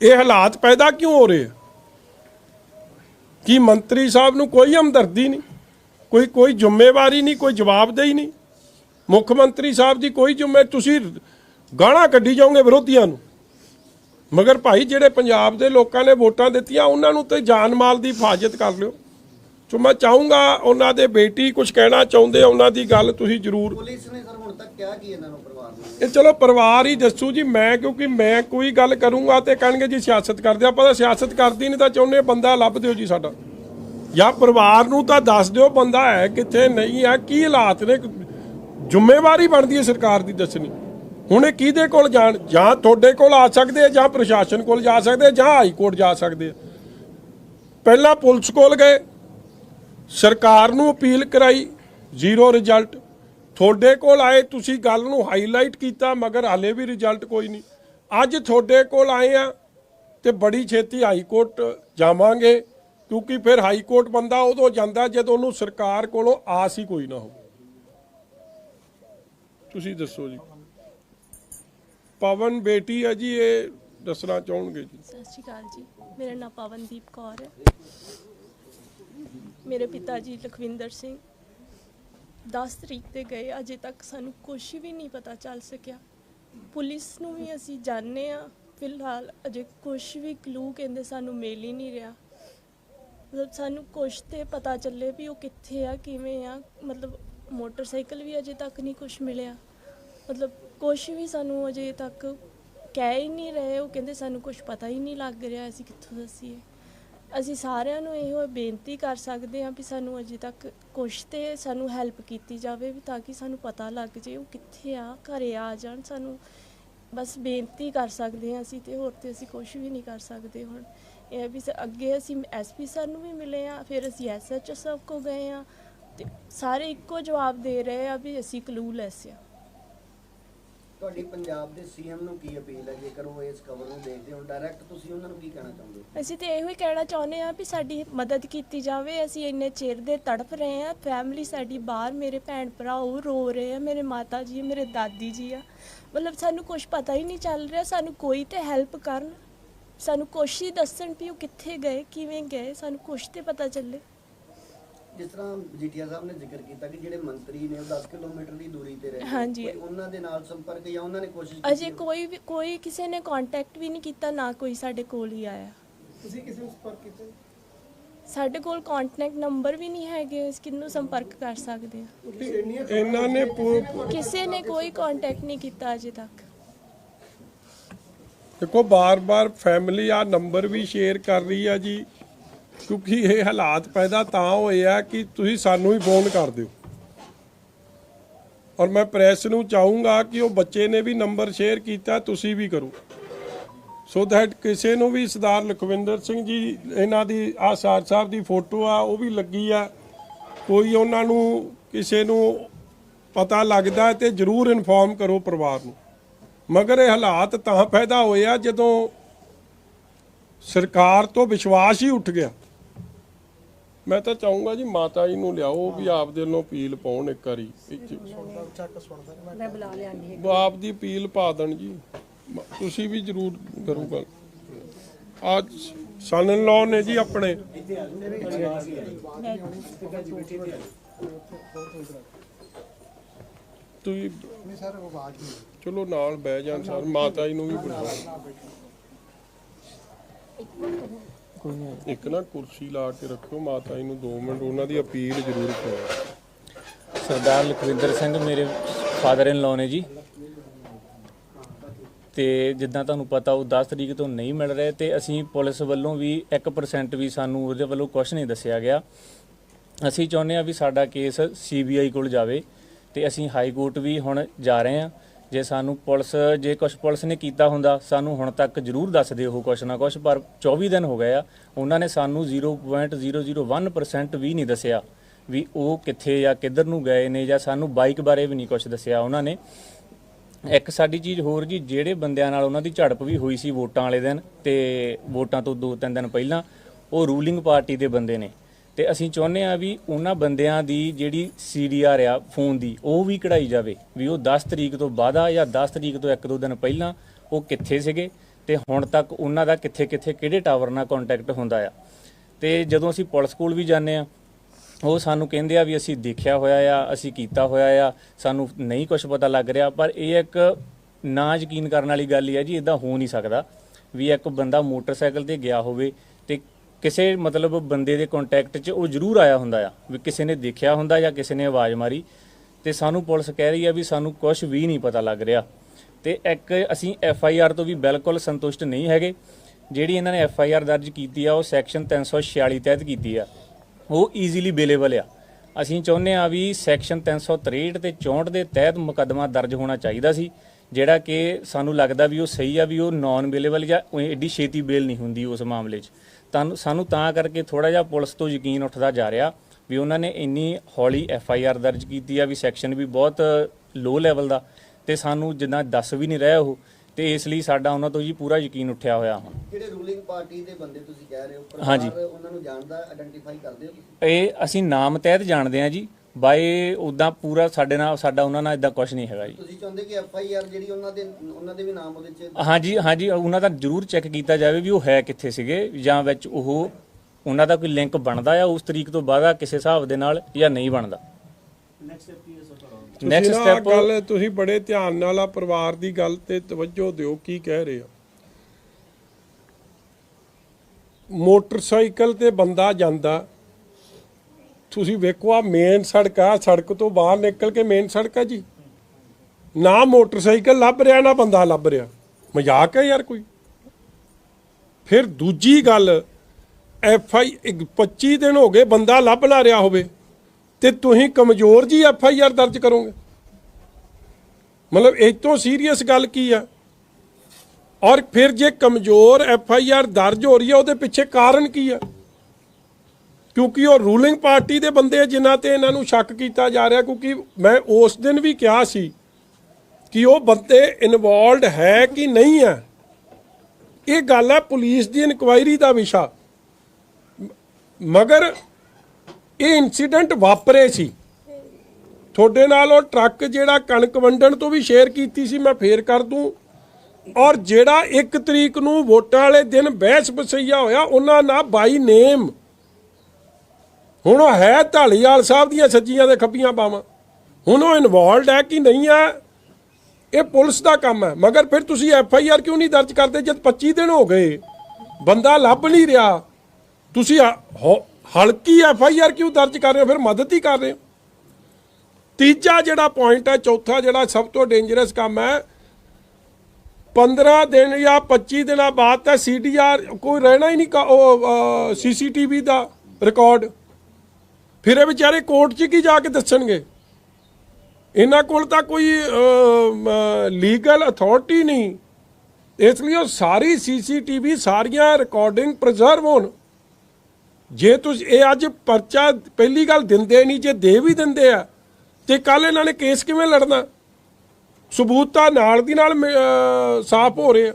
ਇਹ ਹਾਲਾਤ ਪੈਦਾ ਕਿਉਂ ਹੋ ਰਹੇ? ਆ ਕੀ ਮੰਤਰੀ ਸਾਹਿਬ ਨੂੰ ਕੋਈ ਹਮਦਰਦੀ ਨਹੀਂ? ਕੋਈ ਕੋਈ ਜ਼ਿੰਮੇਵਾਰੀ ਨਹੀਂ, ਕੋਈ ਜਵਾਬਦੇਹੀ ਨਹੀਂ? ਮੁੱਖ ਮੰਤਰੀ ਸਾਹਿਬ ਦੀ ਕੋਈ ਜ਼ਿੰਮੇ, ਤੁਸੀਂ ਗਾਲਾਂ ਕੱਢੀ ਜਾਓਗੇ ਵਿਰੋਧੀਆਂ ਨੂੰ। ਮਗਰ ਭਾਈ ਜਿਹੜੇ ਪੰਜਾਬ ਦੇ ਲੋਕਾਂ ਨੇ ਵੋਟਾਂ ਦਿੱਤੀਆਂ ਉਹਨਾਂ ਨੂੰ ਤੇ ਜਾਨ ਮਾਲ ਦੀ ਹਿਫਾਜ਼ਤ ਕਰ ਲਿਓ। ਸੋ ਮੈਂ ਚਾਹੂੰਗਾ ਉਹਨਾਂ ਦੇ ਬੇਟੀ ਕੁਝ ਕਹਿਣਾ ਚਾਹੁੰਦੇ ਆ ਉਹਨਾਂ ਦੀ ਗੱਲ ਤੁਸੀਂ ਜ਼ਰੂਰ
ਪੁਲਿਸ ਨੇ ਸਰ ਹੁਣ ਤੱਕ ਕਿਹਾ ਕੀ ਇਹਨਾਂ ਨੂੰ ਪਰਿਵਾਰ ਨੂੰ?
ਇਹ ਚਲੋ ਪਰਿਵਾਰ ਹੀ ਦੱਸੂ ਜੀ ਮੈਂ ਕਿਉਂਕਿ ਮੈਂ ਕੋਈ ਗੱਲ ਕਰੂੰਗਾ ਤੇ ਕਹਿਣਗੇ ਜੀ ਸਿਆਸਤ ਕਰਦੇ ਆ। ਪਤਾ ਸਿਆਸਤ ਕਰਦੀ ਨਹੀਂ ਤਾਂ ਚਾਹੁੰਦੇ ਬੰਦਾ ਲੱਭ ਦਿਓ ਜੀ ਸਾਡਾ। ਜਾਂ ਪਰਿਵਾਰ ਨੂੰ ਤਾਂ ਦੱਸ ਦਿਓ ਬੰਦਾ ਹੈ ਕਿੱਥੇ ਨਹੀਂ ਹੈ ਕੀ ਹਾਲਾਤ ਨੇ ਜ਼ਿੰਮੇਵਾਰੀ ਬਣਦੀ ਹੈ ਸਰਕਾਰ ਦੀ ਦੱਸਣੀ। ਹੁਣ ਇਹ ਕਿਹਦੇ ਕੋਲ ਜਾਣ? ਜਾਂ ਤੁਹਾਡੇ ਕੋਲ ਆ ਸਕਦੇ ਆ, ਜਾਂ ਪ੍ਰਸ਼ਾਸਨ ਕੋਲ ਜਾ ਸਕਦੇ ਆ, ਜਾਂ ਹਾਈ ਕੋਰਟ ਜਾ ਸਕਦੇ ਆ। ਪਹਿਲਾਂ ਪੁਲਿਸ ਕੋਲ ਗਏ, ਸਰਕਾਰ ਨੂੰ ਅਪੀਲ ਕਰਾਈ, ਜ਼ੀਰੋ ਰਿਜ਼ਲਟ। ਤੁਹਾਡੇ ਕੋਲ ਆਏ, ਤੁਸੀਂ ਗੱਲ ਨੂੰ ਹਾਈਲਾਈਟ ਕੀਤਾ, ਮਗਰ ਹਾਲੇ ਵੀ ਰਿਜ਼ਲਟ ਕੋਈ ਨਹੀਂ। ਅੱਜ ਤੁਹਾਡੇ ਕੋਲ ਆਏ ਆ ਤੇ ਬੜੀ ਛੇਤੀ ਹਾਈ ਕੋਰਟ ਜਾਵਾਂਗੇ, ਕਿਉਂਕਿ ਫਿਰ ਹਾਈ ਕੋਰਟ ਬੰਦਾ ਉਦੋਂ ਜਾਂਦਾ ਜਦੋਂ ਉਹਨੂੰ ਸਰਕਾਰ ਕੋਲੋਂ ਆਸ ਹੀ ਕੋਈ ਨਾ ਹੋ ਤੁਸੀਂ ਦੱਸੋ ਜੀ। ਪਵਨ ਬੇਟੀ ਆ ਜੀ, ਇਹ ਦੱਸਣਾ ਚਾਹਣਗੇ ਜੀ।
ਸਤਿ ਸ਼੍ਰੀ ਅਕਾਲ ਜੀ। ਮੇਰਾ ਨਾਮ ਪਵਨਦੀਪ ਕੌਰ ਹੈ। ਮੇਰੇ ਪਿਤਾ ਜੀ ਲਖਵਿੰਦਰ ਸਿੰਘ 10 ਤਰੀਕ ਤੇ ਗਏ। ਅਜੇ ਤੱਕ ਸਾਨੂੰ ਕੁਝ ਵੀ ਨਹੀਂ ਪਤਾ ਚੱਲ ਸਕਿਆ। ਪੁਲਿਸ ਨੂੰ ਵੀ ਅਸੀਂ ਜਾਣਦੇ ਆ ਫਿਲਹਾਲ ਅਜੇ ਕੁਝ ਵੀ ਕਲੂ ਕਹਿੰਦੇ ਸਾਨੂੰ ਮਿਲ ਹੀ ਨਹੀਂ ਰਿਹਾ। ਮਤਲਬ ਸਾਨੂੰ ਕੁਝ ਤੇ ਪਤਾ ਚੱਲੇ ਵੀ ਉਹ ਕਿੱਥੇ ਆ, ਕਿਵੇਂ ਆ। ਮਤਲਬ ਮੋਟਰਸਾਈਕਲ ਵੀ ਅਜੇ ਤੱਕ ਨਹੀਂ ਕੁਝ ਮਿਲਿਆ। ਮਤਲਬ ਕੁਝ ਵੀ ਸਾਨੂੰ ਅਜੇ ਤੱਕ ਕਹਿ ਹੀ ਨਹੀਂ ਰਹੇ। ਉਹ ਕਹਿੰਦੇ ਸਾਨੂੰ ਕੁਝ ਪਤਾ ਹੀ ਨਹੀਂ ਲੱਗ ਰਿਹਾ, ਅਸੀਂ ਕਿੱਥੋਂ ਦੱਸੀਏ? ਅਸੀਂ ਸਾਰਿਆਂ ਨੂੰ ਇਹੋ ਬੇਨਤੀ ਕਰ ਸਕਦੇ ਹਾਂ ਵੀ ਸਾਨੂੰ ਅਜੇ ਤੱਕ ਕੁਝ ਤੇ ਸਾਨੂੰ ਹੈਲਪ ਕੀਤੀ ਜਾਵੇ ਵੀ ਤਾਂ ਕਿ ਸਾਨੂੰ ਪਤਾ ਲੱਗ ਜੇ ਉਹ ਕਿੱਥੇ ਆ, ਘਰੇ ਆ ਜਾਣ। ਸਾਨੂੰ ਬਸ ਬੇਨਤੀ ਕਰ ਸਕਦੇ ਹਾਂ ਅਸੀਂ ਤੇ ਹੋਰ ਤੇ ਅਸੀਂ ਕੁਝ ਵੀ ਨਹੀਂ ਕਰ ਸਕਦੇ ਹੁਣ। ਇਹ ਵੀ ਸ- ਅੱਗੇ ਅਸੀਂ ਐਸਪੀ ਸਰ ਨੂੰ ਵੀ ਮਿਲੇ ਆ ਫਿਰ ਅਸੀਂ ਐਸਐਚਓ ਸਾਹਿਬ ਕੋ ਗਏ ਆ ਤੇ ਸਾਰੇ ਇੱਕੋ ਜਵਾਬ ਦੇ ਰਹੇ ਆ ਵੀ ਅਸੀਂ ਕਲੂ ਕਲੂਲੈਸ ਆ
ਤੁਹਾਡੀ ਪੰਜਾਬ ਦੇ ਸੀਐਮ ਨੂੰ ਕੀ ਅਪੀਲ ਹੈ? ਜੇਕਰ ਉਹ ਇਸ ਖਬਰ ਨੂੰ ਦੇਖਦੇ ਹੋ ਡਾਇਰੈਕਟ ਤੁਸੀਂ ਉਹਨਾਂ ਨੂੰ ਕੀ ਕਹਿਣਾ ਚਾਹੁੰਦੇ ਹੋ
ਅਸੀਂ ਤੇ ਇਹੋ ਹੀ ਕਹਿਣਾ ਚਾਹੁੰਦੇ ਆ ਵੀ ਸਾਡੀ ਮਦਦ ਕੀਤੀ ਜਾਵੇ। ਅਸੀਂ ਇੰਨੇ ਚਿਰ ਦੇ ਤੜਫ ਰਹੇ ਆ ਫੈਮਿਲੀ ਸਾਡੀ ਬਾਹਰ, ਮੇਰੇ ਭੈਣ ਭਰਾ ਉਹ ਰੋ ਰਹੇ ਆ, ਮੇਰੇ ਮਾਤਾ ਜੀ, ਮੇਰੇ ਦਾਦੀ ਜੀ ਆ। ਮਤਲਬ ਸਾਨੂੰ ਕੁਝ ਪਤਾ ਹੀ ਨਹੀਂ ਚੱਲ ਰਿਹਾ। ਸਾਨੂੰ ਕੋਈ ਤੇ ਹੈਲਪ ਕਰਨ। ਸਾਨੂੰ ਕੁਛ ਹੀ ਦੱਸਣ ਵੀ ਉਹ ਕਿੱਥੇ ਗਏ, ਕਿਵੇਂ ਗਏ। ਸਾਨੂੰ ਕੁਛ ਤੇ ਪਤਾ ਚੱਲੇ।
ਜਿਸ ਤਰ੍ਹਾਂ ਜੀਟੀਆ ਸਾਹਿਬ ਨੇ ਜ਼ਿਕਰ ਕੀਤਾ ਕਿ ਜਿਹੜੇ ਮੰਤਰੀ ਨੇ ਉਹ 10 ਕਿਲੋਮੀਟਰ ਦੀ ਦੂਰੀ ਤੇ
ਹਾਂਜੀ।
ਕੋਈ ਉਹਨਾਂ ਦੇ ਨਾਲ ਸੰਪਰਕ ਜਾਂ ਉਹਨਾਂ ਨੇ ਕੋਸ਼ਿਸ਼
ਅਜੇ ਕੋਈ ਵੀ ਕੋਈ ਕਿਸੇ ਨੇ ਕੰਟੈਕਟ ਵੀ ਨਹੀਂ ਕੀਤਾ ਨਾ ਕੋਈ ਸਾਡੇ ਕੋਲ ਹੀ ਆਇਆ।
ਤੁਸੀਂ ਕਿਸੇ ਨੂੰ ਸੰਪਰਕ ਕੀਤਾ?
ਸਾਡੇ ਕੋਲ ਕੰਟੈਕਟ ਨੰਬਰ ਵੀ ਨਹੀਂ ਹੈਗੇ ਅਸੀਂ ਕਿਹਨੂੰ ਸੰਪਰਕ ਕਰ ਸਕਦੇ ਆ
ਇਹਨਾਂ ਨੇ ਪੂ-
ਕਿਸੇ ਨੇ ਕੋਈ ਕੰਟੈਕਟ ਨਹੀਂ ਕੀਤਾ ਅਜੇ ਤੱਕ।
ਦੇਖੋ ਬਾਰ-ਬਾਰ ਫੈਮਿਲੀ ਆ ਨੰਬਰ ਵੀ ਸ਼ੇਅਰ ਕਰ ਰਹੀ ਆ ਜੀ। ਕਿਉਂਕਿ ਇਹ ਹਾਲਾਤ ਪੈਦਾ ਤਾਂ ਹੋਏ ਆ ਕਿ ਤੁਸੀਂ ਸਾਨੂੰ ਹੀ ਫੋਨ ਕਰ ਦਿਓ। ਔਰ ਮੈਂ ਪ੍ਰੈਸ ਨੂੰ ਚਾਹੂੰਗਾ ਕਿ ਉਹ ਬੱਚੇ ਨੇ ਵੀ ਨੰਬਰ ਸ਼ੇਅਰ ਕੀਤਾ, ਤੁਸੀਂ ਵੀ ਕਰੋ। ਸੋ ਦੈਟ ਕਿਸੇ ਨੂੰ ਵੀ ਸਰਦਾਰ ਲਖਵਿੰਦਰ ਸਿੰਘ ਜੀ, ਇਹਨਾਂ ਦੀ ਆ ਸਾਰ ਸਾਹਿਬ ਦੀ ਫੋਟੋ ਆ, ਉਹ ਵੀ ਲੱਗੀ ਆ। ਕੋਈ ਉਹਨਾਂ ਨੂੰ, ਕਿਸੇ ਨੂੰ ਪਤਾ ਲੱਗਦਾ ਹੈ ਤੇ ਜਰੂਰ ਇਨਫੋਰਮ ਕਰੋ ਪਰਿਵਾਰ ਨੂੰ। ਮਗਰ ਇਹ ਹਾਲਾਤ ਤਾਂ ਪੈਦਾ ਹੋਏ ਆ ਜਦੋਂ ਸਰਕਾਰ ਤੋਂ ਵਿਸ਼ਵਾਸ ਹੀ ਉੱਠ ਗਿਆ। ਮੈਂ ਤਾਂ ਚਾਹੂੰਗਾ ਜੀ ਮਾਤਾ ਜੀ ਨੂੰ ਲਿਆਓ ਵੀ ਆਪ ਦੇ ਵੱਲੋਂ ਅਪੀਲ ਪਾਉਣ ਇੱਕ ਵਾਰੀ। ਮੈਂ ਬੁਲਾ ਲਿਆਂਦੀ ਆਪ ਦੀ ਅਪੀਲ ਪਾ ਦੇਣ ਜੀ। ਮ- ਤੁਸੀਂ ਵੀ ਜਰੂਰ ਕਰੋ ਗੱਲ। ਅੱਜ ਸਨ ਲਾਅ ਨੇ ਜੀ ਆਪਣੇ। ਤੁਸੀਂ ਚਲੋ ਨਾਲ ਬਹਿ ਜਾਣ ਸਰ ਮਾਤਾ ਜੀ ਨੂੰ ਵੀ ਬੁਲਾਓ। ਇੱਕ ਨਾ ਕੁਰਸੀ ਲਾ ਕੇ ਰੱਖਿਓ ਮਾਤਾ ਜੀ ਨੂੰ 2 ਮਿੰਟ ਉਹਨਾਂ ਦੀ ਅਪੀਲ ਜ਼ਰੂਰ ਕਰੋ।
ਸਰਦਾਰ ਲਖਵਿੰਦਰ ਸਿੰਘ ਮੇਰੇ ਫਾਦਰ ਇਨ ਲਾਅ ਨੇ ਜੀ। ਤੇ ਜਿੱਦਾਂ ਤੁਹਾਨੂੰ ਪਤਾ ਉਹ 10 ਤਰੀਕ ਤੋਂ ਨਹੀਂ ਮਿਲ ਰਹੇ ਤੇ ਅਸੀਂ ਪੁਲਿਸ ਵੱਲੋਂ ਵੀ 1% ਵੀ ਸਾਨੂੰ ਉਹਦੇ ਵੱਲੋਂ ਕੁਝ ਨਹੀਂ ਦੱਸਿਆ ਗਿਆ। ਅਸੀਂ ਚਾਹੁੰਦੇ ਆ ਵੀ ਸਾਡਾ ਕੇਸ ਸੀਬੀਆਈ ਕੋਲ ਜਾਵੇ ਤੇ ਅਸੀਂ ਹਾਈ ਕੋਰਟ ਵੀ ਹੁਣ ਜਾ ਰਹੇ ਆ ਜੇ ਸਾਨੂੰ ਪੁਲਿਸ, ਜੇ ਕੁਝ ਪੁਲਿਸ ਨੇ ਕੀਤਾ ਹੁੰਦਾ, ਸਾਨੂੰ ਹੁਣ ਤੱਕ ਜ਼ਰੂਰ ਦੱਸਦੇ ਉਹ ਕੁਛ ਨਾ ਕੁਛ, ਪਰ 24 ਦਿਨ ਹੋ ਗਏ ਆ, ਉਹਨਾਂ ਨੇ ਸਾਨੂੰ 0.001% ਵੀ ਨਹੀਂ ਦੱਸਿਆ ਵੀ ਉਹ ਕਿੱਥੇ ਜਾਂ ਕਿੱਧਰ ਨੂੰ ਗਏ ਨੇ ਜਾਂ ਸਾਨੂੰ ਬਾਈਕ ਬਾਰੇ ਵੀ ਨਹੀਂ ਕੁਝ ਦੱਸਿਆ ਉਹਨਾਂ ਨੇ। ਇੱਕ ਸਾਡੀ ਚੀਜ਼ ਹੋਰ ਜੀ, ਜਿਹੜੇ ਬੰਦਿਆਂ ਨਾਲ ਉਹਨਾਂ ਦੀ ਝੜਪ ਵੀ ਹੋਈ ਸੀ ਵੋਟਾਂ ਵਾਲੇ ਦਿਨ, ਤੇ ਵੋਟਾਂ ਤੋਂ ਦੋ ਤਿੰਨ ਦਿਨ ਪਹਿਲਾਂ, ਉਹ ਰੂਲਿੰਗ ਪਾਰਟੀ ਦੇ ਬੰਦੇ ਨੇ। ਤੇ ਅਸੀਂ ਚਾਹੁੰਦੇ ਆ ਵੀ ਉਹਨਾਂ ਬੰਦਿਆਂ ਦੀ ਜਿਹੜੀ ਸੀਡੀਆਰ ਆ, ਫੋਨ ਦੀ, ਉਹ ਵੀ ਕਢਾਈ ਜਾਵੇ, ਵੀ ਉਹ 10 ਤਰੀਕ ਤੋਂ ਬਾਅਦ ਜਾਂ 10 ਤਰੀਕ ਤੋਂ ਇੱਕ ਦੋ ਦਿਨ ਪਹਿਲਾਂ ਉਹ ਕਿੱਥੇ ਸੀਗੇ ਤੇ ਹੁਣ ਤੱਕ ਉਹਨਾਂ ਦਾ ਕਿੱਥੇ ਕਿੱਥੇ ਕਿਹੜੇ ਟਾਵਰ ਨਾਲ ਕੰਟੈਕਟ ਹੁੰਦਾ ਆ। ਤੇ ਜਦੋਂ ਅਸੀਂ ਪੁਲਿਸ ਕੋਲ ਵੀ ਜਾਂਦੇ ਆ ਉਹ ਸਾਨੂੰ ਕਹਿੰਦੇ ਆ ਵੀ ਅਸੀਂ ਦੇਖਿਆ ਹੋਇਆ ਆ, ਅਸੀਂ ਕੀਤਾ ਹੋਇਆ ਆ, ਸਾਨੂੰ ਨਹੀਂ ਕੁਝ ਪਤਾ ਲੱਗ ਰਿਹਾ, ਪਰ ਇਹ ਇੱਕ ਨਾ ਯਕੀਨ ਕਰਨ ਵਾਲੀ ਗੱਲ ਹੀ ਆ ਜੀ ਇਦਾਂ ਹੋ ਨਹੀਂ ਸਕਦਾ ਵੀ ਇੱਕ ਬੰਦਾ ਮੋਟਰਸਾਈਕਲ ਤੇ ਗਿਆ ਹੋਵੇ ਤੇ ਕਿਸੇ ਮਤਲਬ ਬੰਦੇ ਦੇ ਕੰਟੈਕਟ 'ਚ ਉਹ ਜ਼ਰੂਰ ਆਇਆ ਹੁੰਦਾ ਆ, ਵੀ ਕਿਸੇ ਨੇ ਦੇਖਿਆ ਹੁੰਦਾ ਜਾਂ ਕਿਸੇ ਨੇ ਆਵਾਜ਼ ਮਾਰੀ। ਤੇ ਸਾਨੂੰ ਪੁਲਿਸ ਕਹਿ ਰਹੀ ਆ ਵੀ ਸਾਨੂੰ ਕੁਝ ਵੀ ਨਹੀਂ ਪਤਾ ਲੱਗ ਰਿਹਾ। ਤੇ ਇੱਕ ਅਸੀਂ ਐਫ ਆਈ ਆਰ ਤੋਂ ਵੀ ਬਿਲਕੁਲ ਸੰਤੁਸ਼ਟ ਨਹੀਂ ਹੈਗੇ। ਜਿਹੜੀ ਇਹਨਾਂ ਨੇ ਐਫ ਆਈ ਆਰ ਦਰਜ ਕੀਤੀ ਆ, ਉਹ ਸੈਕਸ਼ਨ 346 ਤਹਿਤ ਕੀਤੀ ਆ। ਉਹ ਈਜ਼ੀਲੀ ਬੇਲੇਬਲ ਆ। ਅਸੀਂ ਚਾਹੁੰਦੇ ਆ ਵੀ ਸੈਕਸ਼ਨ 363 ਤੇ 64 ਦੇ ਤਹਿਤ ਮੁਕੱਦਮਾ ਦਰਜ ਹੋਣਾ ਚਾਹੀਦਾ ਸੀ, ਜਿਹੜਾ ਕਿ ਸਾਨੂੰ ਲੱਗਦਾ ਵੀ ਉਹ ਸਹੀ ਆ, ਵੀ ਉਹ ਨਾਨ ਬੇਲੇਬਲ ਜਾਂ ਉਹ ਐਡੀ ਛੇਤੀ ਬੇਲ ਨਹੀਂ ਹੁੰਦੀ ਉਸ ਮਾਮਲੇ 'ਚ। ਤਾਂ ਸਾਨੂੰ ਤਾਂ ਕਰਕੇ ਥੋੜਾ ਜਿਹਾ ਪੁਲਿਸ ਤੋਂ ਯਕੀਨ ਉੱਠਦਾ ਜਾ ਰਿਹਾ ਵੀ ਉਹਨਾਂ ਨੇ ਇੰਨੀ ਹੌਲੀ ਐਫ ਆਈ ਆਰ ਦਰਜ ਕੀਤੀ ਆ ਵੀ ਸੈਕਸ਼ਨ ਵੀ ਬਹੁਤ ਲੋ ਲੈਵਲ ਦਾ ਤੇ ਸਾਨੂੰ ਜਿੱਦਾਂ ਦੱਸ ਵੀ ਨਹੀਂ ਰਹੇ ਉਹ ਤੇ ਇਸ ਲਈ ਸਾਡਾ ਉਹਨਾਂ ਤੋਂ ਜੀ ਪੂਰਾ ਯਕੀਨ ਉੱਠਿਆ ਹੋਇਆ ਹੁਣ।
ਜਿਹੜੇ ਰੂਲਿੰਗ ਪਾਰਟੀ ਦੇ ਬੰਦੇ ਤੁਸੀਂ ਕਹਿ ਰਹੇ ਹੋ। ਪਰਿਵਾਰ ਉਹਨਾਂ ਨੂੰ ਜਾਣਦਾ ਆਇਡੈਂਟੀਫਾਈ ਕਰਦੇ ਹੋ
ਇਹ ਅਸੀਂ ਨਾਮ ਤਹਿਤ ਜਾਣਦੇ ਆ ਜੀ। ਬਾਈ ਉਦਾਂ ਪੂਰਾ ਸਾਡੇ ਨਾਲ ਸਾਡਾ ਉਹਨਾਂ ਨਾਲ ਇਦਾਂ ਕੁਝ ਨਹੀਂ ਹੈਗਾ ਜੀ।
ਤੁਸੀਂ ਚਾਹੁੰਦੇ ਕਿ ਐਫ ਆਈ ਆਰ ਜਿਹੜੀ ਉਹਨਾਂ ਦੇ ਉਹਨਾਂ ਦੇ ਵੀ ਨਾਮ ਉਹਦੇ ਚ
ਹਾਂਜੀ ਹਾਂਜੀ ਉਹਨਾਂ ਦਾ ਜ਼ਰੂਰ ਚੈੱਕ ਕੀਤਾ ਜਾਵੇ ਵੀ ਉਹ ਹੈ ਕਿੱਥੇ ਸੀਗੇ ਜਾਂ ਵਿੱਚ ਉਹ ਉਹਨਾਂ ਦਾ ਕੋਈ ਲਿੰਕ ਬਣਦਾ ਆ ਉਸ ਤਰੀਕ ਤੋਂ ਬਾਅਦ ਆ ਕਿਸੇ ਹਿਸਾਬ ਦੇ ਨਾਲ ਜਾਂ ਨਹੀਂ ਬਣਦਾ। ਨੈਕਸਟ ਸਟੈਪ
ਗੱਲ ਤੁਸੀਂ ਬੜੇ ਧਿਆਨ ਨਾਲ ਆ ਪਰਿਵਾਰ ਦੀ ਗੱਲ ਤੇ ਤਵੱਜੋ ਦਿਓ ਕੀ ਕਹਿ ਰਹੇ ਆ ਮੋਟਰਸਾਈਕਲ ਤੇ ਬੰਦਾ ਜਾਂਦਾ ਤੁਸੀਂ ਵੇਖੋ ਆ ਮੇਨ ਸੜਕ ਆ, ਸੜਕ ਤੋਂ ਬਾਹਰ ਨਿਕਲ ਕੇ ਮੇਨ ਸੜਕ ਆ ਜੀ। ਨਾ ਮੋਟਰਸਾਈਕਲ ਲੱਭ ਰਿਹਾ, ਨਾ ਬੰਦਾ ਲੱਭ ਰਿਹਾ। ਮਜ਼ਾਕ ਹੈ ਯਾਰ ਕੋਈ। ਫਿਰ ਦੂਜੀ ਗੱਲ ਐਫ ਆਈ 25 ਦਿਨ ਹੋ ਗਏ ਬੰਦਾ ਲੱਭ ਲਾ ਰਿਹਾ ਹੋਵੇ ਤੇ ਤੁਸੀਂ ਕਮਜ਼ੋਰ ਜੀ ਐਫ ਆਈ ਆਰ ਦਰਜ ਕਰੋਗੇ। ਮਤਲਬ ਇਹ ਤੋਂ ਸੀਰੀਅਸ ਗੱਲ ਕੀ ਆ? ਔਰ ਫਿਰ ਜੇ ਕਮਜ਼ੋਰ ਐਫ ਆਈ ਆਰ ਦਰਜ ਹੋ ਰਹੀ ਹੈ ਉਹਦੇ ਪਿੱਛੇ ਕਾਰਨ ਕੀ ਆ? ਕਿਉਂਕਿ ਉਹ ਰੂਲਿੰਗ ਪਾਰਟੀ ਦੇ ਬੰਦੇ ਜਿਨ੍ਹਾਂ ਤੇ ਇਹਨਾਂ ਨੂੰ ਸ਼ੱਕ ਕੀਤਾ ਜਾ ਰਿਹਾ, ਕਿਉਂਕਿ ਮੈਂ ਉਸ ਦਿਨ ਵੀ ਕਿਹਾ ਸੀ ਕਿ ਉਹ ਬੰਦੇ ਇਨਵੋਲਡ ਹੈ ਕਿ ਨਹੀਂ ਹੈ। ਇਹ ਗੱਲ ਹੈ ਪੁਲਿਸ ਦੀ ਇਨਕੁਆਇਰੀ ਦਾ ਵਿਸ਼ਾ। ਮਗਰ ਇਹ ਇਨਸੀਡੈਂਟ ਵਾਪਰੇ ਸੀ। ਤੁਹਾਡੇ ਨਾਲ ਉਹ ਟਰੱਕ ਜਿਹੜਾ ਕਣਕ ਵੰਡਣ ਤੋਂ ਵੀ ਸ਼ੇਅਰ ਕੀਤੀ ਸੀ, ਮੈਂ ਫੇਰ ਕਰ ਦੂੰ। ਔਰ ਜਿਹੜਾ 1 ਤਰੀਕ ਨੂੰ ਵੋਟਾਂ ਵਾਲੇ ਦਿਨ ਬਹਿਸ ਬਸਈਆ ਹੋਇਆ, ਉਹਨਾਂ ਨਾਲ ਬਾਈ ਨੇਮ ਹੁਣ ਉਹ ਹੈ ਢਾਲੀਵਾਲ ਸਾਹਿਬ ਦੀਆਂ ਸੱਜੀਆਂ ਦੇ ਖੱਬੀਆਂ ਬਾਵਾਂ ਹੁਣ ਉਹ ਇਨਵੋਲਡ ਹੈ ਕਿ ਨਹੀਂ ਹੈ, ਇਹ ਪੁਲਿਸ ਦਾ ਕੰਮ ਹੈ। ਮਗਰ ਫਿਰ ਤੁਸੀਂ ਐਫ ਆਈ ਆਰ ਕਿਉਂ ਨਹੀਂ ਦਰਜ ਕਰਦੇ? ਜਦ 25 ਦਿਨ ਹੋ ਗਏ, ਬੰਦਾ ਲੱਭ ਨਹੀਂ ਰਿਹਾ। ਤੁਸੀਂ ਹਲਕੀ ਐਫ ਆਈ ਆਰ ਕਿਉਂ ਦਰਜ ਕਰ ਰਹੇ ਹੋ? ਫਿਰ ਮਦਦ ਹੀ ਕਰ ਰਹੇ ਹੋ। ਤੀਜਾ ਜਿਹੜਾ ਪੁਆਇੰਟ ਹੈ, ਚੌਥਾ ਜਿਹੜਾ ਸਭ ਤੋਂ ਡੇਂਜਰਸ ਕੰਮ ਹੈ 15 ਦਿਨ ਜਾਂ 25 ਦਿਨਾਂ ਬਾਅਦ ਤਾਂ ਸੀਡੀਆਰ ਕੋਈ ਰਹਿਣਾ ਹੀ ਨਹੀਂ ਕਾ- ਉਹ ਸੀਸੀਟੀਵੀ ਦਾ ਰਿਕਾਰਡ ਫਿਰ ਇਹ ਵਿਚਾਰੇ ਕੋਰਟ 'ਚ ਕੀ ਜਾ ਕੇ ਦੱਸਣਗੇ? ਇਹਨਾਂ ਕੋਲ ਤਾਂ ਕੋਈ ਲੀਗਲ ਅਥਾਰਟੀ ਨਹੀਂ। ਇਸ ਲਈ ਉਹ ਸਾਰੀ ਸੀਸੀਟੀਵੀ ਸਾਰੀਆਂ ਰਿਕਾਰਡਿੰਗ ਪ੍ਰੀਜ਼ਰਵ ਹੋਣ। ਜੇ ਤੁਸੀਂ, ਇਹ ਅੱਜ ਪਰਚਾ ਪਹਿਲੀ ਗੱਲ ਦਿੰਦੇ ਨਹੀਂ, ਜੇ ਦੇ ਵੀ ਦਿੰਦੇ ਆ, ਤੇ ਕੱਲ ਇਹਨਾਂ ਨੇ ਕੇਸ ਕਿਵੇਂ ਲੜਨਾ? ਸਬੂਤ ਤਾਂ ਨਾਲ ਦੀ ਨਾਲ ਮ- ਸਾਫ਼ ਹੋ ਰਹੇ ਆ।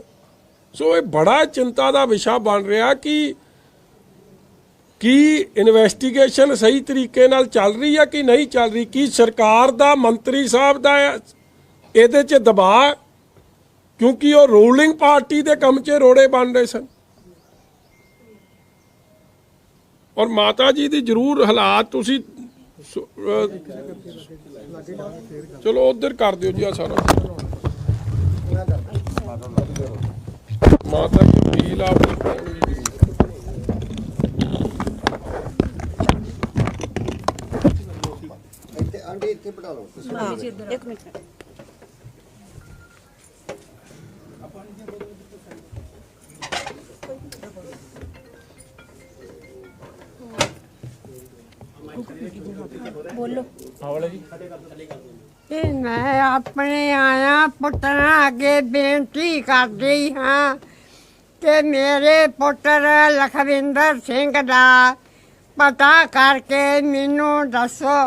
ਸੋ ਇਹ ਬੜਾ ਚਿੰਤਾ ਦਾ ਵਿਸ਼ਾ ਬਣ ਰਿਹਾ ਕਿ ਕੀ ਇਨਵੈਸਟੀਗੇਸ਼ਨ ਸਹੀ ਤਰੀਕੇ ਨਾਲ ਚੱਲ ਰਹੀ ਹੈ ਕਿ ਨਹੀਂ ਚੱਲ ਰਹੀ? ਕੀ ਸਰਕਾਰ ਦਾ, ਮੰਤਰੀ ਸਾਹਿਬ ਦਾ ਇਹਦੇ 'ਚ ਦਬਾਅ ਕਿਉਂਕਿ ਉਹ ਰੂਲਿੰਗ ਪਾਰਟੀ ਦੇ ਕੰਮ 'ਚ ਰੋੜੇ ਬਣ ਰਹੇ ਸਨ। ਔਰ ਮਾਤਾ ਜੀ ਦੀ ਜ਼ਰੂਰ ਹਾਲਾਤ ਤੁਸੀਂ ਚਲੋ ਉਧਰ ਕਰ ਦਿਓ ਜੀ ਆ ਸਾਰਾ। ਮਾਤਾ ਜੀ, ਅਪੀਲ ਆਪਣੀ
ਕੇ ਬਣਾ ਲਓ।
ਇੱਕ ਮਿੰਟ।
ਬੋਲੋ।
ਤੇ ਮੈਂ ਆਪਣੇ ਆਇਆ ਪੁੱਤਰਾਂ ਅੱਗੇ ਬੇਨਤੀ ਕਰਦੀ ਹਾਂ ਕਿ ਮੇਰੇ ਪੁੱਤਰ ਲਖਵਿੰਦਰ ਸਿੰਘ ਦਾ ਪਤਾ ਕਰਕੇ ਮੈਨੂੰ ਦੱਸੋ।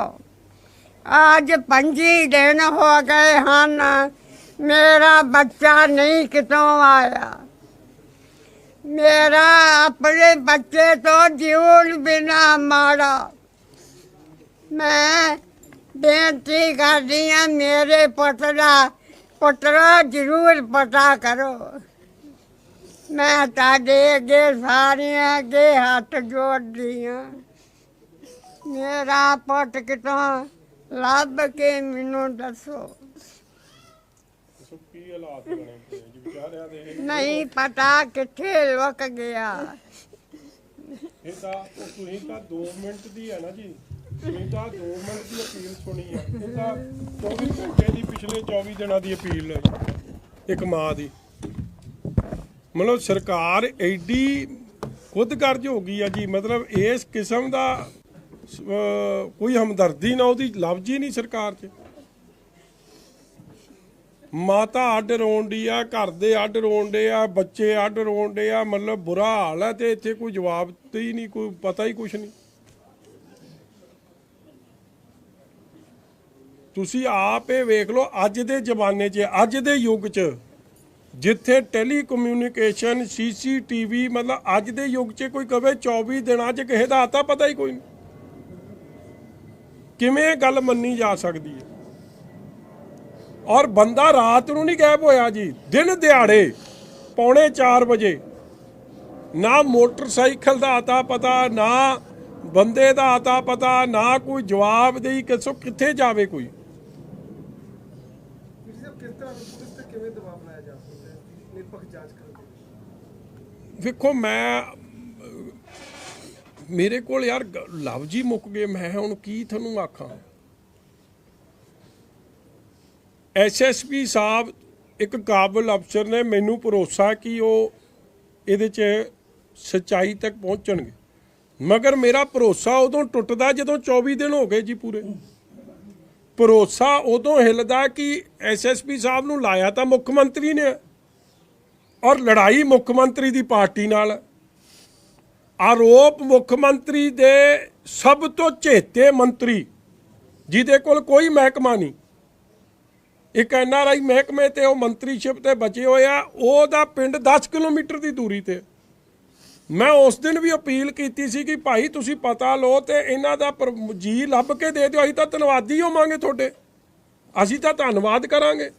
ਅੱਜ ਪੰਜੀ ਦਿਨ ਹੋ ਗਏ ਹਨ। ਮੇਰਾ ਬੱਚਾ ਨਹੀਂ ਕਿਤੋਂ ਆਇਆ। ਮੇਰਾ ਆਪਣੇ ਬੱਚੇ ਤੋਂ ਜੀਵਨ ਬਿਨਾ ਮਾੜਾ। ਮੈਂ ਬੇਨਤੀ ਕਰਦੀ ਹਾਂ, ਮੇਰੇ ਪੁੱਤ ਦਾ ਪੁੱਤਰਾ ਜ਼ਰੂਰ ਪਤਾ ਕਰੋ। ਮੈਂ ਤੁਹਾਡੇ ਅੱਗੇ ਸਾਰਿਆਂ ਅੱਗੇ ਹੱਥ ਜੋੜਦੀ ਹਾਂ। ਮੇਰਾ ਪੁੱਤ ਕਿਤੋਂ ਲੱਭ ਕੇ ਮੈਨੂੰ ਦੱਸੋ।
ਕੀ ਹਾਲਾਤ ਬਣੇ ਪਏ ਜੀ ਵਿਚਾਰਿਆਂ ਦੇ।
ਨਹੀਂ ਪਤਾ ਕਿੱਥੇ ਲੁਕ ਗਿਆ।
ਇਹ ਤਾਂ ਉਹ ਤੁਸੀਂ ਤਾਂ 2 ਮਿੰਟ ਦੀ ਹੈ ਨਾ ਜੀ। ਤੁਸੀਂ ਤਾਂ 2 ਮਿੰਟ ਦੀ ਅਪੀਲ ਸੁਣੀ ਆ। ਇਹ ਤਾਂ 24 ਘੰਟੇ ਦੀ ਪਿਛਲੇ 24 ਦਿਨਾਂ ਦੀ ਅਪੀਲ ਹੈ ਜੀ। ਇੱਕ ਮਾਂ ਦੀ। ਮਤਲਬ ਸਰਕਾਰ ਐਡੀ ਖੁਦਗਰਜ ਹੋ ਗਈ ਆ ਜੀ। ਮਤਲਬ ਇਸ ਕਿਸਮ ਦਾ ਕੋਈ ਹਮਦਰਦੀ ਨਾ ਉਹਦੀ, ਲਫ਼ਜ਼ ਹੀ ਨਹੀਂ ਸਰਕਾਰ 'ਚ। ਮਾਤਾ ਅੱਡ ਰੋਂਦੀ ਆ, ਘਰ ਦੇ ਅੱਡ ਰੋਂਦੇ ਆ, ਬੱਚੇ ਅੱਡ ਰੋਂਦੇ ਆ, ਮਤਲਬ ਬੁਰਾ ਹਾਲ ਹੈ ਤੇ ਇੱਥੇ ਕੋਈ ਜਵਾਬ ਤੇ ਹੀ ਨਹੀਂ, ਕੋਈ ਪਤਾ ਹੀ ਕੁਛ ਨਹੀਂ। ਤੁਸੀਂ ਆਪ ਇਹ ਵੇਖ ਲਓ, ਅੱਜ ਦੇ ਜ਼ਮਾਨੇ 'ਚ, ਅੱਜ ਦੇ ਯੁੱਗ 'ਚ, ਜਿੱਥੇ ਟੈਲੀਕਮਿਊਨੀਕੇਸ਼ਨ, ਸੀਸੀਟੀਵੀ, ਮਤਲਬ ਅੱਜ ਦੇ ਯੁੱਗ 'ਚ ਕੋਈ ਕਵੇ 24 ਦਿਨਾਂ 'ਚ ਕਿਸੇ ਦਾ ਆਤਾ ਪਤਾ ਹੀ ਕੋਈ ਨਹੀਂ। ਕਿਵੇਂ ਗੱਲ ਮੰਨੀ ਜਾ ਸਕਦੀ ਹੈ? ਔਰ ਬੰਦਾ ਰਾਤ ਨੂੰ ਨਹੀਂ ਗਾਇਬ ਹੋਇਆ ਜੀ ਦਿਨ ਦਿਹਾੜੇ ਪੌਣੇ 4 ਵਜੇ। ਨਾ ਮੋਟਰਸਾਈਕਲ ਦਾ ਆਤਾ ਪਤਾ ਨਾ ਬੰਦੇ ਦਾ ਆਤਾ ਪਤਾ ਨਾ ਕੋਈ ਜਵਾਬ ਦੇਈ ਕਿਸੋ ਕਿੱਥੇ ਜਾਵੇ ਕੋਈ? ਵੇਖੋ ਮੈਂ ਮੇਰੇ ਕੋਲ ਯਾਰ ਲਫ਼ਜ਼ ਹੀ ਮੁੱਕ ਗਏ, ਮੈਂ ਹੁਣ ਕੀ ਤੁਹਾਨੂੰ ਆਖਾਂ? ਐਸਐਸਪੀ ਸਾਹਿਬ ਇੱਕ ਕਾਬਲ ਅਫਸਰ ਨੇ ਮੈਨੂੰ ਭਰੋਸਾ ਕਿ ਉਹ ਇਹਦੇ 'ਚ ਸੱਚਾਈ ਤੱਕ ਪਹੁੰਚਣਗੇ। ਮਗਰ ਮੇਰਾ ਭਰੋਸਾ ਉਦੋਂ ਟੁੱਟਦਾ ਜਦੋਂ 24 ਦਿਨ ਹੋ ਗਏ ਜੀ ਪੂਰੇ। ਭਰੋਸਾ ਉਦੋਂ ਹਿੱਲਦਾ ਕਿ ਐਸਐਸਪੀ ਸਾਹਿਬ ਨੂੰ ਲਾਇਆ ਤਾਂ ਮੁੱਖ ਮੰਤਰੀ ਨੇ ਔਰ ਲੜਾਈ ਮੁੱਖ ਮੰਤਰੀ ਦੀ ਪਾਰਟੀ ਨਾਲ। ਆਰੋਪ ਮੁੱਖ ਮੰਤਰੀ ਦੇ ਸਭ ਤੋਂ ਚੇਤੇ ਮੰਤਰੀ, ਜਿਹਦੇ ਕੋਲ ਕੋਈ ਮਹਿਕਮਾ ਨਹੀਂ। ਇੱਕ ਐਨਆਰਆਈ ਮਹਿਕਮੇ ਤੇ ਉਹ ਮੰਤਰੀਸ਼ਿਪ ਤੇ ਬਚੇ ਹੋਏ ਆ, ਉਹਦਾ ਪਿੰਡ 10 ਕਿਲੋਮੀਟਰ ਦੀ ਦੂਰੀ ਤੇ। ਮੈਂ ਉਸ ਦਿਨ ਵੀ ਅਪੀਲ ਕੀਤੀ ਸੀ ਕਿ ਭਾਈ ਤੁਸੀਂ ਪਤਾ ਲਓ ਤੇ ਇਹਨਾਂ ਦਾ ਪਰ- ਜੀ ਲੱਭ ਕੇ ਦੇ ਦਿਓ, ਅਸੀਂ ਤਾਂ ਧੰਨਵਾਦੀ ਹੋਵਾਂਗੇ ਤੁਹਾਡੇ। ਅਸੀਂ ਤਾਂ ਧੰਨਵਾਦ ਕਰਾਂਗੇ।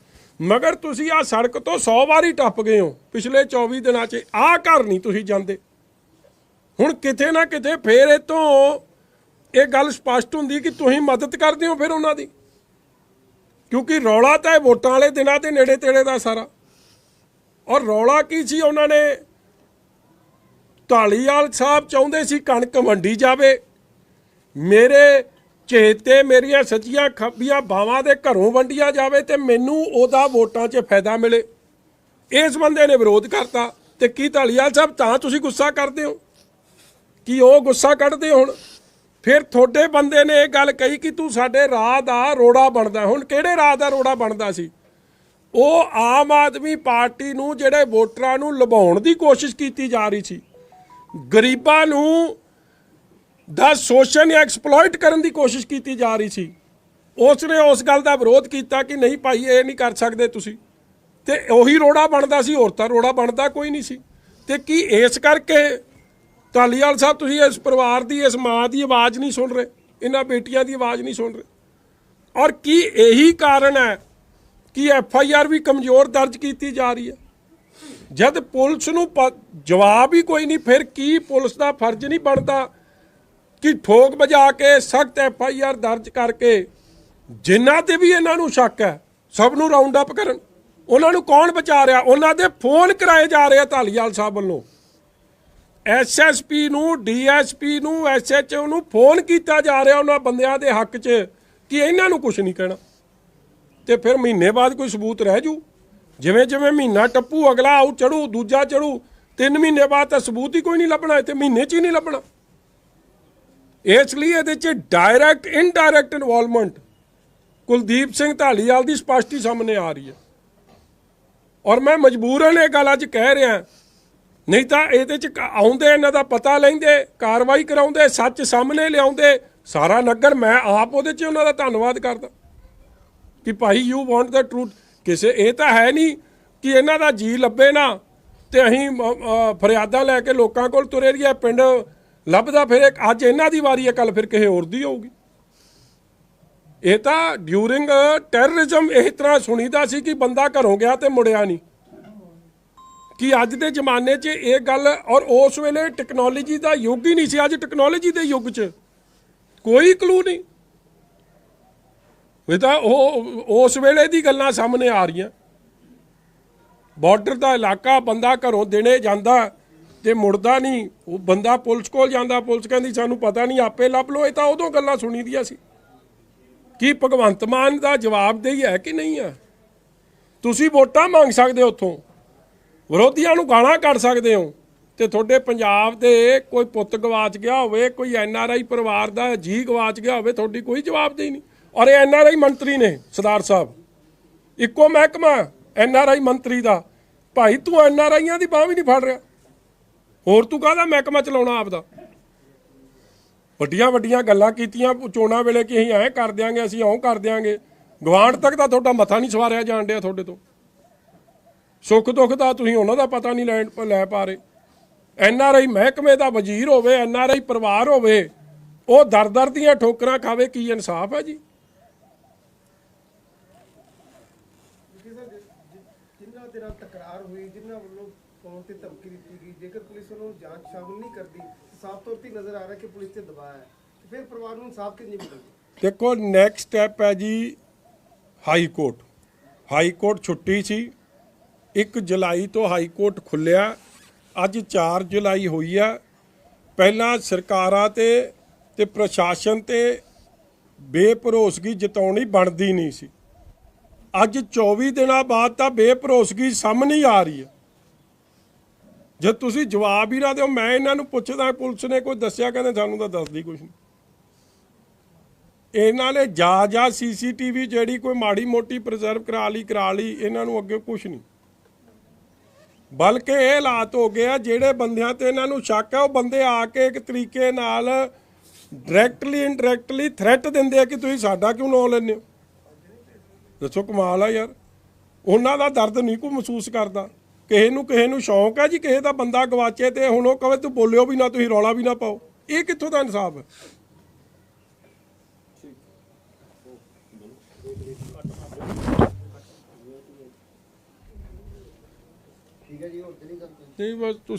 ਮਗਰ ਤੁਸੀਂ ਆ ਸੜਕ ਤੋਂ 100 ਵਾਰੀ ਟੱਪ ਗਏ ਹੋ ਪਿਛਲੇ 24 ਦਿਨਾਂ 'ਚ। ਆਹ ਘਰ ਨਹੀਂ ਤੁਸੀਂ ਜਾਂਦੇ। ਹੁਣ ਕਿਤੇ ਨਾ ਕਿਤੇ ਫੇਰ ਇਹ ਤੋਂ ਇਹ ਗੱਲ ਸਪਸ਼ਟ ਹੁੰਦੀ ਕਿ ਤੁਸੀਂ ਮਦਦ ਕਰਦੇ ਹੋ ਫਿਰ ਉਹਨਾਂ ਦੀ। ਕਿਉਂਕਿ ਰੌਲਾ ਤਾਂ ਇਹ ਵੋਟਾਂ ਵਾਲੇ ਦਿਨਾਂ ਦੇ ਨੇੜੇ ਤੇੜੇ ਦਾ ਸਾਰਾ। ਔਰ ਰੌਲਾ ਕੀ ਸੀ ਉਹਨਾਂ ਨੇ? ਢਾਲੀਵਾਲ ਸਾਹਿਬ ਚਾਹੁੰਦੇ ਸੀ ਕਣਕ ਵੰਡੀ ਜਾਵੇ। ਮੇਰੇ ਚੇਤੇ ਮੇਰੀਆਂ ਸੱਚੀਆਂ ਖੱਬੀਆਂ ਬਾਵਾਂ ਦੇ ਘਰੋਂ ਵੰਡੀਆਂ ਜਾਵੇ ਤੇ ਮੈਨੂੰ ਉਹਦਾ ਵੋਟਾਂ 'ਚ ਫਾਇਦਾ ਮਿਲੇ। ਇਸ ਬੰਦੇ ਨੇ ਵਿਰੋਧ ਕਰਤਾ ਤੇ ਕੀ ਢਾਲੀਵਾਲ ਸਾਹਿਬ, ਤਾਂ ਤੁਸੀਂ ਗੁੱਸਾ ਕਰਦੇ ਹੋ? ਕਿ ਉਹ ਗੁੱਸਾ ਕੱਢਦੇ ਹੁਣ? ਫਿਰ ਤੁਹਾਡੇ ਬੰਦੇ ਨੇ ਇਹ ਗੱਲ ਕਹੀ ਕਿ ਤੂੰ ਸਾਡੇ ਰਾਹ ਦਾ ਰੋੜਾ ਬਣਦਾ। ਹੁਣ ਕਿਹੜੇ ਰਾਹ ਦਾ ਰੋੜਾ ਬਣਦਾ ਸੀ? ਉਹ ਆਮ ਆਦਮੀ ਪਾਰਟੀ ਨੂੰ, ਜਿਹੜੇ ਵੋਟਰਾਂ ਨੂੰ ਲੁਭਾਉਣ ਦੀ ਕੋਸ਼ਿਸ਼ ਕੀਤੀ ਜਾ ਰਹੀ ਸੀ। ਗਰੀਬਾਂ ਨੂੰ ਦਾ ਸ਼ੋਸ਼ਣ ਜਾਂ ਐਕਸਪਲੋਇਟ ਕਰਨ ਦੀ ਕੋਸ਼ਿਸ਼ ਕੀਤੀ ਜਾ ਰਹੀ ਸੀ। ਉਸ ਨੇ ਉਸ ਗੱਲ ਦਾ ਵਿਰੋਧ ਕੀਤਾ ਕਿ ਨਹੀਂ ਭਾਈ, ਇਹ ਨਹੀਂ ਕਰ ਸਕਦੇ ਤੁਸੀਂ। ਤੇ ਉਹੀ ਰੋੜਾ ਬਣਦਾ ਸੀ, ਹੋਰ ਤਾਂ ਰੋੜਾ ਬਣਦਾ ਕੋਈ ਨਹੀਂ ਸੀ। ਤੇ ਕੀ ਇਸ ਕਰਕੇ ਧਾਲੀਵਾਲ ਸਾਹਿਬ, ਤੁਸੀਂ ਇਸ ਪਰਿਵਾਰ ਦੀ, ਇਸ ਮਾਂ ਦੀ ਆਵਾਜ਼ ਨਹੀਂ ਸੁਣ ਰਹੇ, ਇਹਨਾਂ ਬੇਟੀਆਂ ਦੀ ਆਵਾਜ਼ ਨਹੀਂ ਸੁਣ ਰਹੇ। ਔਰ ਕੀ ਇਹੀ ਕਾਰਨ ਹੈ ਕਿ ਐਫ ਆਈ ਆਰ ਵੀ ਕਮਜ਼ੋਰ ਦਰਜ ਕੀਤੀ ਜਾ ਰਹੀ ਹੈ? ਜਦ ਪੁਲਿਸ ਨੂੰ ਪ- ਜਵਾਬ ਹੀ ਕੋਈ ਨਹੀਂ, ਫਿਰ ਕੀ ਪੁਲਿਸ ਦਾ ਫਰਜ਼ ਨਹੀਂ ਬਣਦਾ ਕਿ ਠੋਕ ਵਜਾ ਕੇ, ਸਖਤ ਐਫ ਆਈ ਆਰ ਦਰਜ ਕਰਕੇ ਜਿਨ੍ਹਾਂ ਤੇ ਵੀ ਇਹਨਾਂ ਨੂੰ ਸ਼ੱਕ ਹੈ, ਸਭ ਨੂੰ ਰਾਉਂਡ ਅਪ ਕਰਨ। ਉਹਨਾਂ ਨੂੰ ਕੌਣ ਬਚਾ ਰਿਹਾ? ਉਹਨਾਂ ਦੇ ਫੋਨ ਕਰਾਏ ਜਾ ਰਹੇ ਆ ਧਾਲੀਵਾਲ ਸਾਹਿਬ ਵੱਲੋਂ। ਐਸਐਸਪੀ ਨੂੰ ਡੀਐਸਪੀ ਨੂੰ ਐਸਐਚਓ ਨੂੰ ਫੋਨ ਕੀਤਾ ਜਾ ਰਿਹਾ ਉਹਨਾਂ ਬੰਦਿਆਂ ਦੇ ਹੱਕ 'ਚ ਕਿ ਇਹਨਾਂ ਨੂੰ ਕੁਝ ਨਹੀਂ ਕਹਿਣਾ। ਤੇ ਫਿਰ ਮਹੀਨੇ ਬਾਅਦ ਕੋਈ ਸਬੂਤ ਰਹਿ ਜੂ। ਜਿਵੇਂ ਜਿਵੇਂ ਮਹੀਨਾ ਟੱਪੂ, ਅਗਲਾ ਆਉ ਚੜੂ ਦੂਜਾ ਚੜੂ ਤਿੰਨ ਮਹੀਨੇ ਬਾਅਦ ਤਾਂ ਸਬੂਤ ਹੀ ਕੋਈ ਨਹੀਂ ਲੱਭਣਾ, ਇੱਥੇ ਮਹੀਨੇ 'ਚ ਹੀ ਨਹੀਂ ਲੱਭਣਾ। ਇਸ ਲਈ ਇਹਦੇ 'ਚ direct indirect involvement Kuldeep Singh Dhaliwal ਦੀ ਸਪਸ਼ਟੀ ਸਾਹਮਣੇ ਆ ਰਹੀ ਹੈ। ਔਰ ਮੈਂ ਮਜਬੂਰਨ ਇਹ ਗੱਲ ਅੱਜ ਕਹਿ ਰਿਹਾ ਨਹੀਂ ਤਾਂ ਇਹਦੇ 'ਚ ਆਉਂਦੇ ਇਹਨਾਂ ਦਾ ਪਤਾ ਲੈਂਦੇ ਕਾਰਵਾਈ ਕਰਾਉਂਦੇ ਸੱਚ ਸਾਹਮਣੇ ਲਿਆਉਂਦੇ। ਸਾਰਾ ਨਗਰ ਮੈਂ ਆਪ ਉਹਦੇ 'ਚ ਉਹਨਾਂ ਦਾ ਧੰਨਵਾਦ ਕਰਦਾ। ਕਿ ਭਾਈ ਯੂ ਵਾਂਟ ਦਾ ਟਰੂਥ ਕਿਸੇ ਇਹ ਤਾਂ ਹੈ ਨਹੀਂ ਕਿ ਇਹਨਾਂ ਦਾ ਜੀ ਲੱਭੇ ਨਾ ਤੇ ਅਸੀਂ ਅ, ਫਰਿਆਦਾਂ ਲੈ ਕੇ ਲੋਕਾਂ ਕੋਲ ਤੁਰੇ ਰਹੀਏ ਪਿੰਡ ਲੱਭਦਾ ਫਿਰ ਅੱਜ ਇਹਨਾਂ ਦੀ ਵਾਰੀ ਹੈ ਕੱਲ ਫਿਰ ਕਿਸੇ ਹੋਰ ਦੀ ਹੋਊਗੀ। ਇਹ ਤਾਂ ਡਿਊਰਿੰਗ ਟੈਰਰਿਜ਼ਮ ਇਸ ਤਰ੍ਹਾਂ ਸੁਣੀਦਾ ਸੀ ਕਿ ਬੰਦਾ ਘਰੋਂ ਗਿਆ ਤੇ ਮੁੜਿਆ ਨਹੀਂ। ਕਿ ਅੱਜ ਦੇ ਜ਼ਮਾਨੇ 'ਚ ਇਹ ਗੱਲ ਔਰ ਉਸ ਵੇਲੇ ਟੈਕਨੋਲੋਜੀ ਦਾ ਯੁੱਗ ਹੀ ਨਹੀਂ ਸੀ, ਅੱਜ ਟੈਕਨੋਲੋਜੀ ਦੇ ਯੁੱਗ 'ਚ ਕੋਈ ਕਲੂ ਨਹੀਂ। ਇਹ ਤਾਂ ਉਹ, ਉਸ ਵੇਲੇ ਦੀ ਗੱਲਾਂ ਸਾਹਮਣੇ ਆ ਰਹੀਆਂ। ਬਾਰਡਰ ਦਾ ਇਲਾਕਾ ਬੰਦਾ ਘਰੋਂ ਦੇਣੇ ਜਾਂਦਾ ਤੇ ਮੁੜਦਾ ਨਹੀਂ। ਉਹ ਬੰਦਾ ਪੁਲਿਸ ਕੋਲ ਜਾਂਦਾ, ਪੁਲਿਸ ਕਹਿੰਦੀ ਸਾਨੂੰ ਪਤਾ ਨਹੀਂ, ਆਪੇ ਲੱਭ ਲਓ। ਇਹ ਤਾਂ ਉਦੋਂ ਗੱਲਾਂ ਸੁਣੀ ਦੀਆਂ ਸੀ। ਕੀ ਭਗਵੰਤ ਮਾਨ ਦਾ ਜਵਾਬਦੇਹੀ ਹੈ ਕਿ ਨਹੀਂ ਹੈ? ਤੁਸੀਂ ਵੋਟਾਂ ਮੰਗ ਸਕਦੇ ਹੋ ਉੱਥੋਂ। ਵਿਰੋਧੀਆਂ ਨੂੰ ਗਾਲਾਂ ਕੱਢ ਸਕਦੇ ਹੋ। ਤੇ ਤੁਹਾਡੇ ਪੰਜਾਬ ਦੇ ਕੋਈ ਪੁੱਤ ਗਵਾਚ ਗਿਆ ਹੋਵੇ, ਕੋਈ ਐਨ ਆਰ ਆਈ ਪਰਿਵਾਰ ਦਾ ਜੀ ਗਵਾਚ ਗਿਆ ਹੋਵੇ, ਤੁਹਾਡੀ ਕੋਈ ਜਵਾਬਦੇਹੀ ਨਹੀਂ। ਔਰ ਇਹ ਐਨ ਆਰ ਆਈ ਮੰਤਰੀ ਨੇ, ਸਰਦਾਰ ਸਾਹਿਬ। ਇੱਕੋ ਮਹਿਕਮਾ ਐਨ ਆਰ ਆਈ ਮੰਤਰੀ ਦਾ। ਭਾਈ, ਤੂੰ ਐਨ ਆਰ ਆਈਆਂ ਦੀ ਬਾਹ ਵੀ ਨਹੀਂ ਫੜ ਰਿਹਾ। ਹੋਰ ਤੂੰ ਕਾਹਦਾ ਮਹਿਕਮਾ ਚਲਾਉਣਾ ਆਪਦਾ? ਵੱਡੀਆਂ ਵੱਡੀਆਂ ਗੱਲਾਂ ਕੀਤੀਆਂ ਚੋਣਾਂ ਵੇਲੇ ਕਿ ਅਸੀਂ ਐਂ ਕਰ ਦਿਆਂਗੇ, ਅਸੀਂ ਓਂ ਕਰ ਦਿਆਂਗੇ। ਗਵਾਂਢ ਤੱਕ ਤਾਂ ਤੁਹਾਡਾ ਮੱਥਾ ਨਹੀਂ ਸਵਾਰਿਆ ਜਾਣ ਡਿਆ ਤੁਹਾਡੇ ਤੋਂ। ਸੁੱਖ ਦੁੱਖ ਦਾ ਤੁਸੀਂ ਉਹਨਾਂ ਦਾ ਪਤਾ ਨਹੀਂ ਲੈਣ ਲੈ ਪਾ ਰਹੇ। ਐਨ ਆਰ ਆਈ ਮਹਿਕਮੇ ਦਾ ਵਜ਼ੀਰ ਹੋਵੇ ਐਨ ਆਰ ਆਈ ਪਰਿਵਾਰ ਹੋਵੇ ਉਹ ਦਰ ਦਰ ਦੀਆਂ ਠੋਕਰਾਂ ਖਾਵੇ ਕੀ ਇਨਸਾਫ ਹੈ ਜੀ?
ਜਿਨ੍ਹਾਂ ਦੇ ਨਾਲ ਤਕਰਾਰ ਹੋਈ ਜਿਨ੍ਹਾਂ ਵੱਲੋਂ ਫੋਨ ਤੇ ਧਮਕੀ ਦਿੱਤੀ ਗਈ ਜੇਕਰ ਪੁਲਿਸ ਵੱਲੋਂ ਜਾਂਚ ਸ਼ਾਮਲ ਨਹੀਂ ਕਰਦੀ ਸਾਫ਼ ਤੌਰ ਤੇ ਨਜ਼ਰ ਆ ਰਿਹਾ ਕਿ ਪੁਲਿਸ ਤੇ ਦਬਾਅ ਹੈ। ਤੇ ਫਿਰ ਪਰਿਵਾਰ ਨੂੰ ਇਨਸਾਫ ਕਿੰਨੀ ਮਿਲੇਗੀ?
ਦੇਖੋ ਨੈਕਸਟ ਸਟੈਪ ਹੈ ਜੀ ਹਾਈ ਕੋਰਟ। ਹਾਈ ਕੋਰਟ ਛੁੱਟੀ ਸੀ। 1 ਜੁਲਾਈ ਤੋਂ ਹਾਈ ਕੋਰਟ ਖੁੱਲਿਆ। ਅੱਜ 4 ਜੁਲਾਈ ਹੋਈ ਆ। ਪਹਿਲਾਂ ਸਰਕਾਰਾਂ ਤੇ ਤੇ ਪ੍ਰਸ਼ਾਸਨ ਤੇ ਬੇਭਰੋਸਗੀ ਜਤਾਉਣੀ ਬਣਦੀ ਨਹੀਂ ਸੀ। ਅੱਜ 24 ਦਿਨਾਂ ਬਾਅਦ ਤਾਂ ਬੇਭਰੋਸਗੀ ਸਾਹਮਣੇ ਆ ਰਹੀ ਹੈ ਜੇ ਤੁਸੀਂ ਜਵਾਬ ਹੀ ਨਾ ਦਿਓ, ਮੈਂ ਇਹਨਾਂ ਨੂੰ ਪੁੱਛਦਾ, ਪੁਲਿਸ ਨੇ ਕੋਈ ਦੱਸਿਆ? ਕਹਿੰਦੇ ਸਾਨੂੰ ਤਾਂ ਦੱਸਦੀ ਕੁਝ ਨਹੀਂ। ਇਹਨਾਂ ਨੇ ਜਾ ਜਾ ਸੀਸੀਟੀਵੀ ਜਿਹੜੀ ਕੋਈ ਮਾੜੀ ਮੋਟੀ ਪ੍ਰੀਜ਼ਰਵ ਕਰਾ ਲਈ ਕਰਾ ਲਈ, ਇਹਨਾਂ ਨੂੰ ਅੱਗੇ ਕੁਝ ਨਹੀਂ। ਬਲਕਿ ਇਹ ਹਾਲਾਤ ਹੋ ਗਿਆ ਜਿਹੜੇ ਬੰਦਿਆਂ ਤੇ ਇਹਨਾਂ ਨੂੰ ਸ਼ੱਕ ਹੈ ਉਹ ਬੰਦੇ ਆ ਕੇ ਇੱਕ ਤਰੀਕੇ ਨਾਲ ਡਾਇਰੈਕਟਲੀ ਇਨਡਾਇਰੈਕਟਲੀ ਥ੍ਰੈਟ ਦਿੰਦੇ ਆ ਕਿ ਤੁਸੀਂ ਸਾਡਾ ਕਿਉਂ ਨਾਂ ਲੈਂਦੇ ਹੋ? ਦੱਸੋ, ਕਮਾਲ ਆ ਯਾਰ। ਉਹਨਾਂ ਦਾ ਦਰਦ ਨਹੀਂ ਕੋਈ ਮਹਿਸੂਸ ਕਰਦਾ। ਕਿਸੇ ਨੂੰ ਕਿਸੇ ਨੂੰ ਸ਼ੌਂਕ ਹੈ ਜੀ, ਕਿਸੇ ਦਾ ਬੰਦਾ ਗਵਾਚੇ ਤੇ ਹੁਣ ਉਹ ਕਹੇ ਤੂੰ ਬੋਲਿਓ ਵੀ ਨਾ, ਤੁਸੀਂ ਰੌਲਾ ਵੀ ਨਾ ਪਾਓ। ਇਹ ਕਿੱਥੋਂ ਦਾ ਇਨਸਾਫ ਹੈ
ਠੀਕ ਹੈ ਜੀ ਹੋਰ ਤੇ ਨਹੀਂ ਕਰਦੇ
ਨਹੀਂ ਬਸ ਤੁਸੀਂ